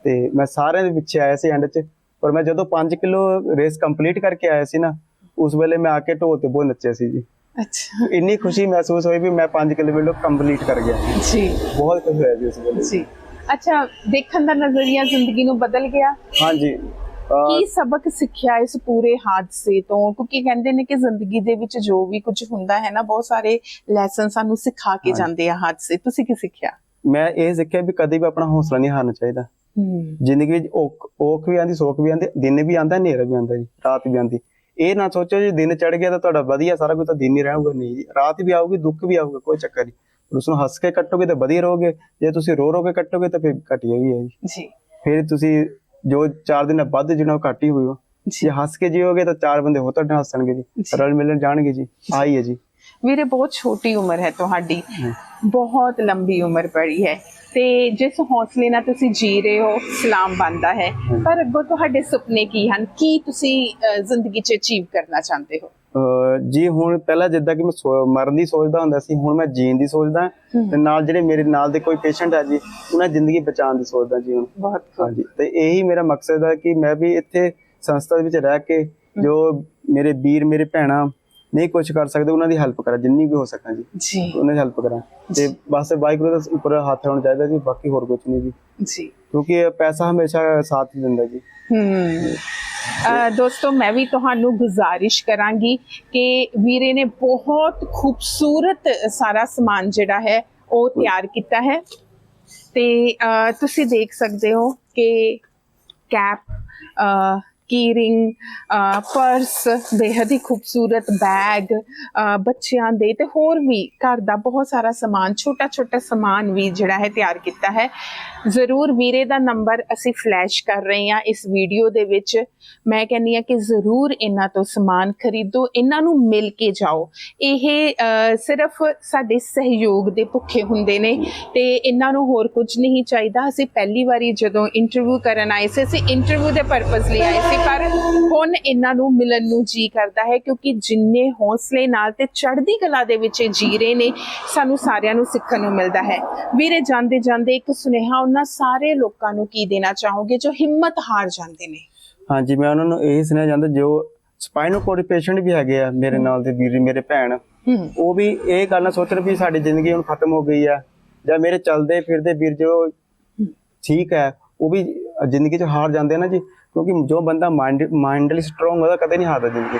Speaker 1: ਤੇ ਮੈਂ ਸਾਰਿਆਂ ਦੇ ਪਿੱਛੇ ਆਇਆ ਸੀ ਐਂਡ 'ਚ। ਪਰ ਮੈਂ ਜਦੋਂ 5 ਕਿਲੋ ਰੇਸ ਕੰਪਲੀਟ ਕਰਕੇ ਆਇਆ ਸੀ ਨਾ ਉਸ ਵੇਲੇ ਮੈਂ ਆ ਕੇ ਢੋਲ ਤੇ ਬਹੁਤ ਨੱਚਿਆ ਸੀ ਜੀ।
Speaker 2: ਅੱਛਾ।
Speaker 1: ਇੰਨੀ ਖੁਸ਼ੀ ਮਹਿਸੂਸ ਹੋਈ ਵੀ ਮੈਂ 5 ਕਿਲੋਮੀਟਰ ਕੰਪਲੀਟ ਕਰ ਗਿਆ।
Speaker 2: ਜੀ।
Speaker 1: ਬਹੁਤ ਖੁਸ਼ ਹੋਇਆ ਜੀ ਉਸ ਵੇਲੇ।
Speaker 2: ਜੀ। ਅੱਛਾ ਦੇਖਣ ਦਾ ਨਜ਼ਰੀਆ ਜ਼ਿੰਦਗੀ ਨੂੰ ਬਦਲ ਗਿਆ।
Speaker 1: ਹਾਂਜੀ।
Speaker 2: ਕੀ ਸਬਕ ਸਿੱਖਿਆ ਇਸ ਪੂਰੇ ਹਾਦਸੇ ਤੋਂ? ਕਿਉਂਕਿ ਕਹਿੰਦੇ ਨੇ ਕਿ ਜ਼ਿੰਦਗੀ ਦੇ ਵਿੱਚ ਜੋ ਵੀ ਕੁਝ ਹੁੰਦਾ ਹੈ ਨਾ ਬਹੁਤ ਸਾਰੇ ਲੈਸਨ ਸਾਨੂੰ ਸਿਖਾ ਕੇ। ਜਾਂਦੇ ਆ ਹਾਦਸੇ। ਤੁਸੀਂ ਕੀ ਸਿੱਖਿਆ?
Speaker 1: ਮੈਂ ਇਹ ਸਿੱਖਿਆ ਵੀ ਕਦੇ ਵੀ ਆਪਣਾ ਹੌਸਲਾ ਨਹੀਂ ਹਾਰਨਾ ਚਾਹੀਦਾ।
Speaker 2: ਹੂੰ।
Speaker 1: ਜ਼ਿੰਦਗੀ ਵਿੱਚ ਔਖ ਵੀ ਆਂਦੀ ਸੋਖ ਵੀ ਆਂਦੀ ਦਿਨ ਵੀ ਆਂਦਾ ਹਨੇਰਾ ਵੀ ਆਂਦਾ ਜੀ ਰਾਤ ਵੀ ਆਂਦੀ ਇਹ ਨਾ ਸੋਚੋ ਜੀ ਦਿਨ ਚੜ ਗਿਆ ਤਾਂ ਤੁਹਾਡਾ ਵਧੀਆ ਸਾਰਾ ਕੁਝ ਤਾਂ ਦਿਨ ਹੀ ਰਹੂਗਾ ਨਹੀਂ ਜੀ। ਰਾਤ ਵੀ ਆਊਗੀ ਦੁੱਖ ਵੀ ਆਊਗਾ ਕੋਈ ਚੱਕਰ ਨਹੀਂ। ਪਰ ਉਸ ਨੂੰ ਹੱਸ ਕੇ ਕੱਟੋਗੇ ਤਾਂ ਵਧੀਆ ਰਹੋਗੇ ਜੇ ਤੁਸੀਂ ਰੋ ਰੋ ਕੇ ਕੱਟੋਗੇ ਤਾਂ ਫਿਰ ਘਟੀਆ ਵੀ ਹੈ ਜੀ।
Speaker 2: ਜੀ।
Speaker 1: ਫਿਰ ਤੁਸੀਂ ਜੋ 4 ਦਿਨ ਬਾਅਦ ਜਿਹਨਾਂ ਘੱਟ ਹੀ ਹੋਇਓ
Speaker 2: ਜੀ
Speaker 1: ਹੱਸ ਕੇ ਜੀਓਗੇ ਤਾਂ ਚਾਰ ਬੰਦੇ ਹੋਰ ਤੁਹਾਡੇ ਨਾਲ ਹੱਸਣਗੇ ਜੀ
Speaker 2: ਜੀ।
Speaker 1: ਰਲ ਮਿਲਣ ਜਾਣਗੇ ਜੀ। ਆਈ ਹੈ ਜੀ।
Speaker 2: ਵੀਰੇ ਬਹੁਤ ਛੋਟੀ ਉਮਰ ਹੈ ਤੁਹਾਡੀ। ਬਹੁਤ ਲੰਬੀ ਉਮਰ ਪੜੀ ਹੈ ਤੇ ਜਿਸ ਹੌਸਲੇ ਨਾਲ ਤੁਸੀਂ ਜੀ ਰਹੇ ਹੋ ਸਲਾਮ ਬੰਦਾ ਹੈ। ਪਰ ਅੱਗੋਂ ਤੁਹਾਡੇ ਸੁਪਨੇ ਕੀ ਹਨ? ਕੀ ਤੁਸੀਂ ਜ਼ਿੰਦਗੀ 'ਚ ਅਚੀਵ ਕਰਨਾ ਚਾਹੁੰਦੇ ਹੋ?
Speaker 1: ਜੀ ਹੁਣ ਪਹਿਲਾਂ ਜਿੱਦਾਂ ਕਿ ਮੈਂ ਮਰਨ ਦੀ ਸੋਚਦਾ ਹੁੰਦਾ ਸੀ ਹੁਣ ਮੈਂ ਜੀਣ ਦੀ ਸੋਚਦਾ ਤੇ ਨਾਲ ਜਿਹੜੇ ਮੇਰੇ ਨਾਲ ਦੇ ਕੋਈ ਪੇਸ਼ੈਂਟ ਹੈ ਜੀ ਉਹਨਾਂ ਜ਼ਿੰਦਗੀ ਬਚਾਉਣ ਦੀ ਸੋਚਦਾ ਜੀ ਹੁਣ।
Speaker 2: ਬਹੁਤ।
Speaker 1: ਹਾਂਜੀ ਤੇ ਇਹੀ ਮੇਰਾ ਮਕਸਦ ਹੈ ਕਿ ਮੈਂ ਵੀ ਇੱਥੇ ਸੰਸਥਾ ਦੇ ਵਿੱਚ ਰਹਿ ਕੇ ਜੋ ਮੇਰੇ ਵੀਰ ਮੇਰੇ ਭੈਣਾਂ ਨਹੀਂ ਕੁਝ ਕਰ ਸਕਦੇ ਉਹਨਾਂ ਦੀ ਹੈਲਪ ਕਰਾਂ ਜਿੰਨੀ ਵੀ ਹੋ ਸਕਾਂ ਜੀ।
Speaker 2: ਜੀ।
Speaker 1: ਉਹਨਾਂ ਦੀ ਹੈਲਪ ਕਰਾਂ। ਤੇ ਬਸ ਵਾਹਿਗੁਰੂ ਦਾ ਉੱਪਰ ਹੱਥ ਹੋਣਾ ਚਾਹੀਦਾ ਜੀ ਬਾਕੀ ਹੋਰ ਕੁਝ ਨਹੀਂ ਜੀ।
Speaker 2: ਜੀ।
Speaker 1: ਕਿਉਂਕਿ ਪੈਸਾ ਹਮੇਸ਼ਾ ਸਾਥ ਹੀ ਦਿੰਦਾ ਜੀ।
Speaker 2: ਅਹ ਦੋਸਤੋ ਮੈਂ ਵੀ ਤੁਹਾਨੂੰ ਗੁਜ਼ਾਰਿਸ਼ ਕਰਾਂਗੀ ਕਿ ਵੀਰੇ ਨੇ ਬਹੁਤ ਖੂਬਸੂਰਤ ਸਾਰਾ ਸਮਾਨ ਜਿਹੜਾ ਹੈ ਉਹ ਤਿਆਰ ਕੀਤਾ ਹੈ। ਤੇ ਤੁਸੀਂ ਦੇਖ ਸਕਦੇ ਹੋ ਕਿ ਕੈਪ ਕੀ ਰਿੰਗ ਪਰਸ ਬੇहद ਹੀ ਖੂਬਸੂਰਤ ਬੈਗ ਬੱਚਿਆਂ ਦੇ ਤੇ ਹੋਰ ਵੀ ਘਰ ਦਾ ਬਹੁਤ ਸਾਰਾ ਸਮਾਨ ਛੋਟਾ ਛੋਟਾ ਸਮਾਨ ਵੀ ਜਿਹੜਾ ਹੈ ਤਿਆਰ ਕੀਤਾ ਹੈ। ਜ਼ਰੂਰ ਵੀਰੇ ਦਾ ਨੰਬਰ ਅਸੀਂ ਫਲੈਸ਼ ਕਰ ਰਹੇ ਹਾਂ ਇਸ ਵੀਡੀਓ ਦੇ ਵਿੱਚ। ਮੈਂ ਕਹਿੰਨੀ ਆ ਕਿ ਜ਼ਰੂਰ ਇਹਨਾਂ ਤੋਂ ਸਮਾਨ ਖਰੀਦੋ, ਇਹਨਾਂ ਨੂੰ ਮਿਲ ਕੇ ਜਾਓ। ਇਹ ਸਿਰਫ ਸਾਡੇ ਸਹਿਯੋਗ ਦੇ ਭੁੱਖੇ ਹੁੰਦੇ ਨੇ ਤੇ ਇਹਨਾਂ ਨੂੰ ਹੋਰ ਕੁਝ ਨਹੀਂ ਚਾਹੀਦਾ। ਅਸੀਂ ਪਹਿਲੀ ਵਾਰੀ ਜਦੋਂ ਇੰਟਰਵਿਊ ਕਰਨ ਆਏ ਸੀ, ਅਸੀਂ ਇੰਟਰਵਿਊ ਦੇ ਪਰਪਸ ਲਈ ਆਏ ਸੀ, ਪਰ ਹੁਣ ਇਹਨਾਂ ਨੂੰ ਮਿਲਣ ਨੂੰ ਜੀ ਕਰਦਾ ਹੈ ਕਿਉਂਕਿ ਜਿੰਨੇ ਹੌਸਲੇ ਨਾਲ ਤੇ ਚੜ੍ਹਦੀ ਕਲਾ ਦੇ ਵਿੱਚ ਇਹ ਜੀ ਰਹੇ ਨੇ, ਸਾਨੂੰ ਸਾਰਿਆਂ ਨੂੰ ਸਿੱਖਣ ਨੂੰ ਮਿਲਦਾ ਹੈ। ਵੀਰੇ ਜਾਂਦੇ ਜਾਂਦੇ ਇੱਕ ਸੁਨੇਹਾ ਉਹਨਾਂ ਸਾਰੇ ਲੋਕਾਂ ਨੂੰ ਕੀ ਦੇਣਾ ਚਾਹੋਗੇ ਜੋ ਹਿੰਮਤ ਹਾਰ ਜਾਂਦੇ ਨੇ?
Speaker 1: ਹਾਂਜੀ ਮੈਂ ਉਹਨਾਂ ਨੂੰ ਇਹ ਸੁਣਿਆ ਜਾਂਦਾ ਜੋ ਸਪਾਈਨਲ ਕੋਰਡ ਪੇਸ਼ੈਂਟ ਵੀ ਹੈਗੇ ਆ ਮੇਰੇ ਨਾਲ ਦੇ ਵੀਰ ਮੇਰੇ ਭੈਣ ਉਹ ਵੀ ਇਹ ਗੱਲ ਨਾ ਸੋਚਣ ਵੀ ਸਾਡੀ ਜ਼ਿੰਦਗੀ ਹੁਣ ਖਤਮ ਹੋ ਗਈ ਆ ਜਾਂ ਮੇਰੇ ਚੱਲਦੇ ਫਿਰਦੇ ਵੀਰ ਜੋ ਠੀਕ ਹੈ ਉਹ ਵੀ ਜ਼ਿੰਦਗੀ 'ਚ ਹਾਰ ਜਾਂਦੇ ਨਾ ਜੀ ਕਿਉਂਕਿ ਜੋ ਬੰਦਾ ਮਾਈਂਡ ਮਾਈਂਡਲੀ ਸਟਰੋਂਗ ਉਹਦਾ ਕਦੇ ਨਹੀਂ ਹਾਰਦਾ ਜ਼ਿੰਦਗੀ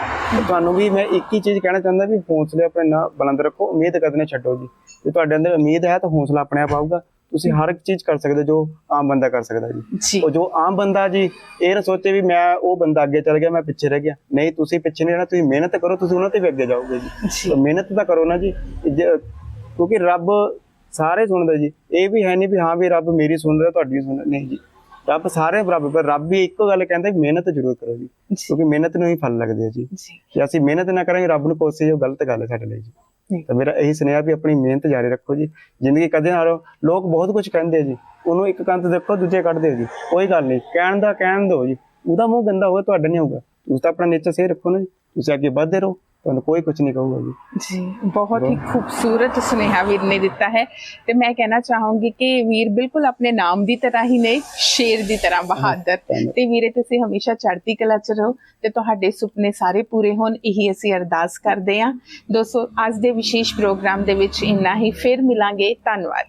Speaker 1: ਤੁਹਾਨੂੰ ਵੀ ਮੈਂ ਇੱਕ ਹੀ ਚੀਜ਼ ਕਹਿਣਾ ਚਾਹੁੰਦਾ ਵੀ ਹੌਸਲੇ ਆਪਣੇ ਨਾਲ ਬੁਲੰਦ ਰੱਖੋ ਉਮੀਦ ਕਦੇ ਨਾ ਛੱਡੋ ਜੀ। ਜੇ ਤੁਹਾਡੇ ਅੰਦਰ ਉਮੀਦ ਹੈ ਤਾਂ ਹੌਸਲਾ ਆਪਣੇ ਆਪ ਆਊਗਾ। ਤੁਸੀਂ ਹਰ ਇੱਕ ਚੀਜ਼ ਕਰ ਸਕਦੇ ਜੋ ਆਮ ਬੰਦਾ ਕਰ ਸਕਦਾ ਜੀ।
Speaker 2: ਜੀ।
Speaker 1: ਉਹ ਜੋ ਆਮ ਬੰਦਾ ਜੀ ਇਹ ਨਾ ਸੋਚੇ ਵੀ ਮੈਂ ਉਹ ਬੰਦਾ ਅੱਗੇ ਚੱਲ ਗਿਆ ਮੈਂ ਪਿੱਛੇ ਰਹਿ ਗਿਆ। ਨਹੀਂ ਤੁਸੀਂ ਪਿੱਛੇ ਨਹੀਂ ਰਹਿਣਾ ਤੁਸੀਂ ਮਿਹਨਤ ਕਰੋ ਤੁਸੀਂ ਉਹਨਾਂ ਤੇ ਵੀ ਅੱਗੇ ਜਾਓਗੇ ਜੀ।
Speaker 2: ਜੀ।
Speaker 1: ਤਾਂ ਮਿਹਨਤ ਤਾਂ ਕਰੋ ਨਾ ਜੀ। ਜੇ- ਕਿਉਂਕਿ ਰੱਬ ਸਾਰੇ ਸੁਣਦਾ ਜੀ। ਇਹ ਵੀ ਹੈ ਨਹੀਂ ਵੀ ਹਾਂ ਵੀ ਰੱਬ ਮੇਰੀ ਸੁਣ ਰਿਹਾ ਤੁਹਾਡੀ ਸੁਣ ਰਿਹਾ। ਨਹੀਂ ਜੀ। ਰੱਬ ਸਾਰੇ ਬਰਾਬਰ ਪਰ ਰੱਬ ਵੀ ਇੱਕੋ ਗੱਲ ਕਹਿੰਦਾ ਮਿਹਨਤ ਜ਼ਰੂਰ ਕਰੋ ਜੀ।
Speaker 2: ਜੀ।
Speaker 1: ਕਿਉਂਕਿ ਮਿਹਨਤ ਨੂੰ ਹੀ ਫਲ ਲੱਗਦੇ ਆ ਜੀ।
Speaker 2: ਜੀ।
Speaker 1: ਜੇ ਅਸੀਂ ਮਿਹਨਤ ਨਾ ਕਰਾਂਗੇ ਰੱਬ ਨੂੰ ਕੋਸੇ ਉਹ ਗਲਤ ਗੱਲ ਹੈ ਸਾਡੇ ਲਈ ਜੀ
Speaker 2: ਜੀ।
Speaker 1: ਤਾਂ ਮੇਰਾ ਇਹੀ ਸੁਨੇਹਾ ਵੀ ਆਪਣੀ ਮਿਹਨਤ ਜਾਰੀ ਰੱਖੋ ਜੀ। ਜ਼ਿੰਦਗੀ ਕਦੇ ਨਾ ਹਾਰੋ। ਲੋਕ ਬਹੁਤ ਕੁਝ ਕਹਿੰਦੇ ਜੀ। ਉਹਨੂੰ ਇੱਕ ਕੰਤ ਦੇਖੋ, ਦੂਜੇ ਕੱਢਦੇ ਦਿਓ ਜੀ। ਕੋਈ ਗੱਲ ਨਹੀਂ। ਕਹਿਣ ਦਾ ਕਹਿਣ ਦਿਓ ਜੀ। ਉਹਦਾ ਮੂੰਹ ਗੰਦਾ ਹੋਵੇ, ਤੁਹਾਡਾ ਨਹੀਂ ਹੋਊਗਾ। ਤੁਸੀਂ ਤਾਂ ਆਪਣਾ ਨੇਚਰ ਸਹੀ ਰੱਖੋ ਨਾ ਜੀ। ਤੁਸੀਂ ਅੱਗੇ ਵਧਦੇ ਰਹੋ। ਤੁਹਾਨੂੰ ਕੋਈ ਕੁਝ ਨਹੀਂ ਕਹੂਗਾ ਜੀ।
Speaker 2: ਜੀ ਬਹੁਤ ਹੀ ਖੂਬਸੂਰਤ ਸੁਨੇਹਾ ਵੀਰ ਨੇ ਦਿੱਤਾ ਹੈ ਤੇ ਮੈਂ ਕਹਿਣਾ ਚਾਹੂੰਗੀ ਕਿ ਵੀਰ ਬਿਲਕੁਲ ਆਪਣੇ ਨਾਮ ਦੀ ਤਰ੍ਹਾਂ ਹੀ ਨੇ ਸ਼ੇਰ ਦੀ ਤਰ੍ਹਾਂ ਬਹਾਦਰ। ਤੇ ਵੀਰੇ ਤੁਸੀਂ ਹਮੇਸ਼ਾ ਚੜ੍ਹਦੀ ਕਲਾ ਚ ਰਹੋ ਤੇ ਤੁਹਾਡੇ ਸੁਪਨੇ ਸਾਰੇ ਪੂਰੇ ਹੋਣ ਇਹੀ ਅਸੀਂ ਅਰਦਾਸ ਕਰਦੇ ਹਾਂ। ਦੋਸਤੋ ਅੱਜ ਦੇ ਵਿਸ਼ੇਸ਼ ਪ੍ਰੋਗਰਾਮ ਦੇ ਵਿੱਚ ਇੰਨਾ ਹੀ। ਫਿਰ ਮਿਲਾਂਗੇ। ਧੰਨਵਾਦ।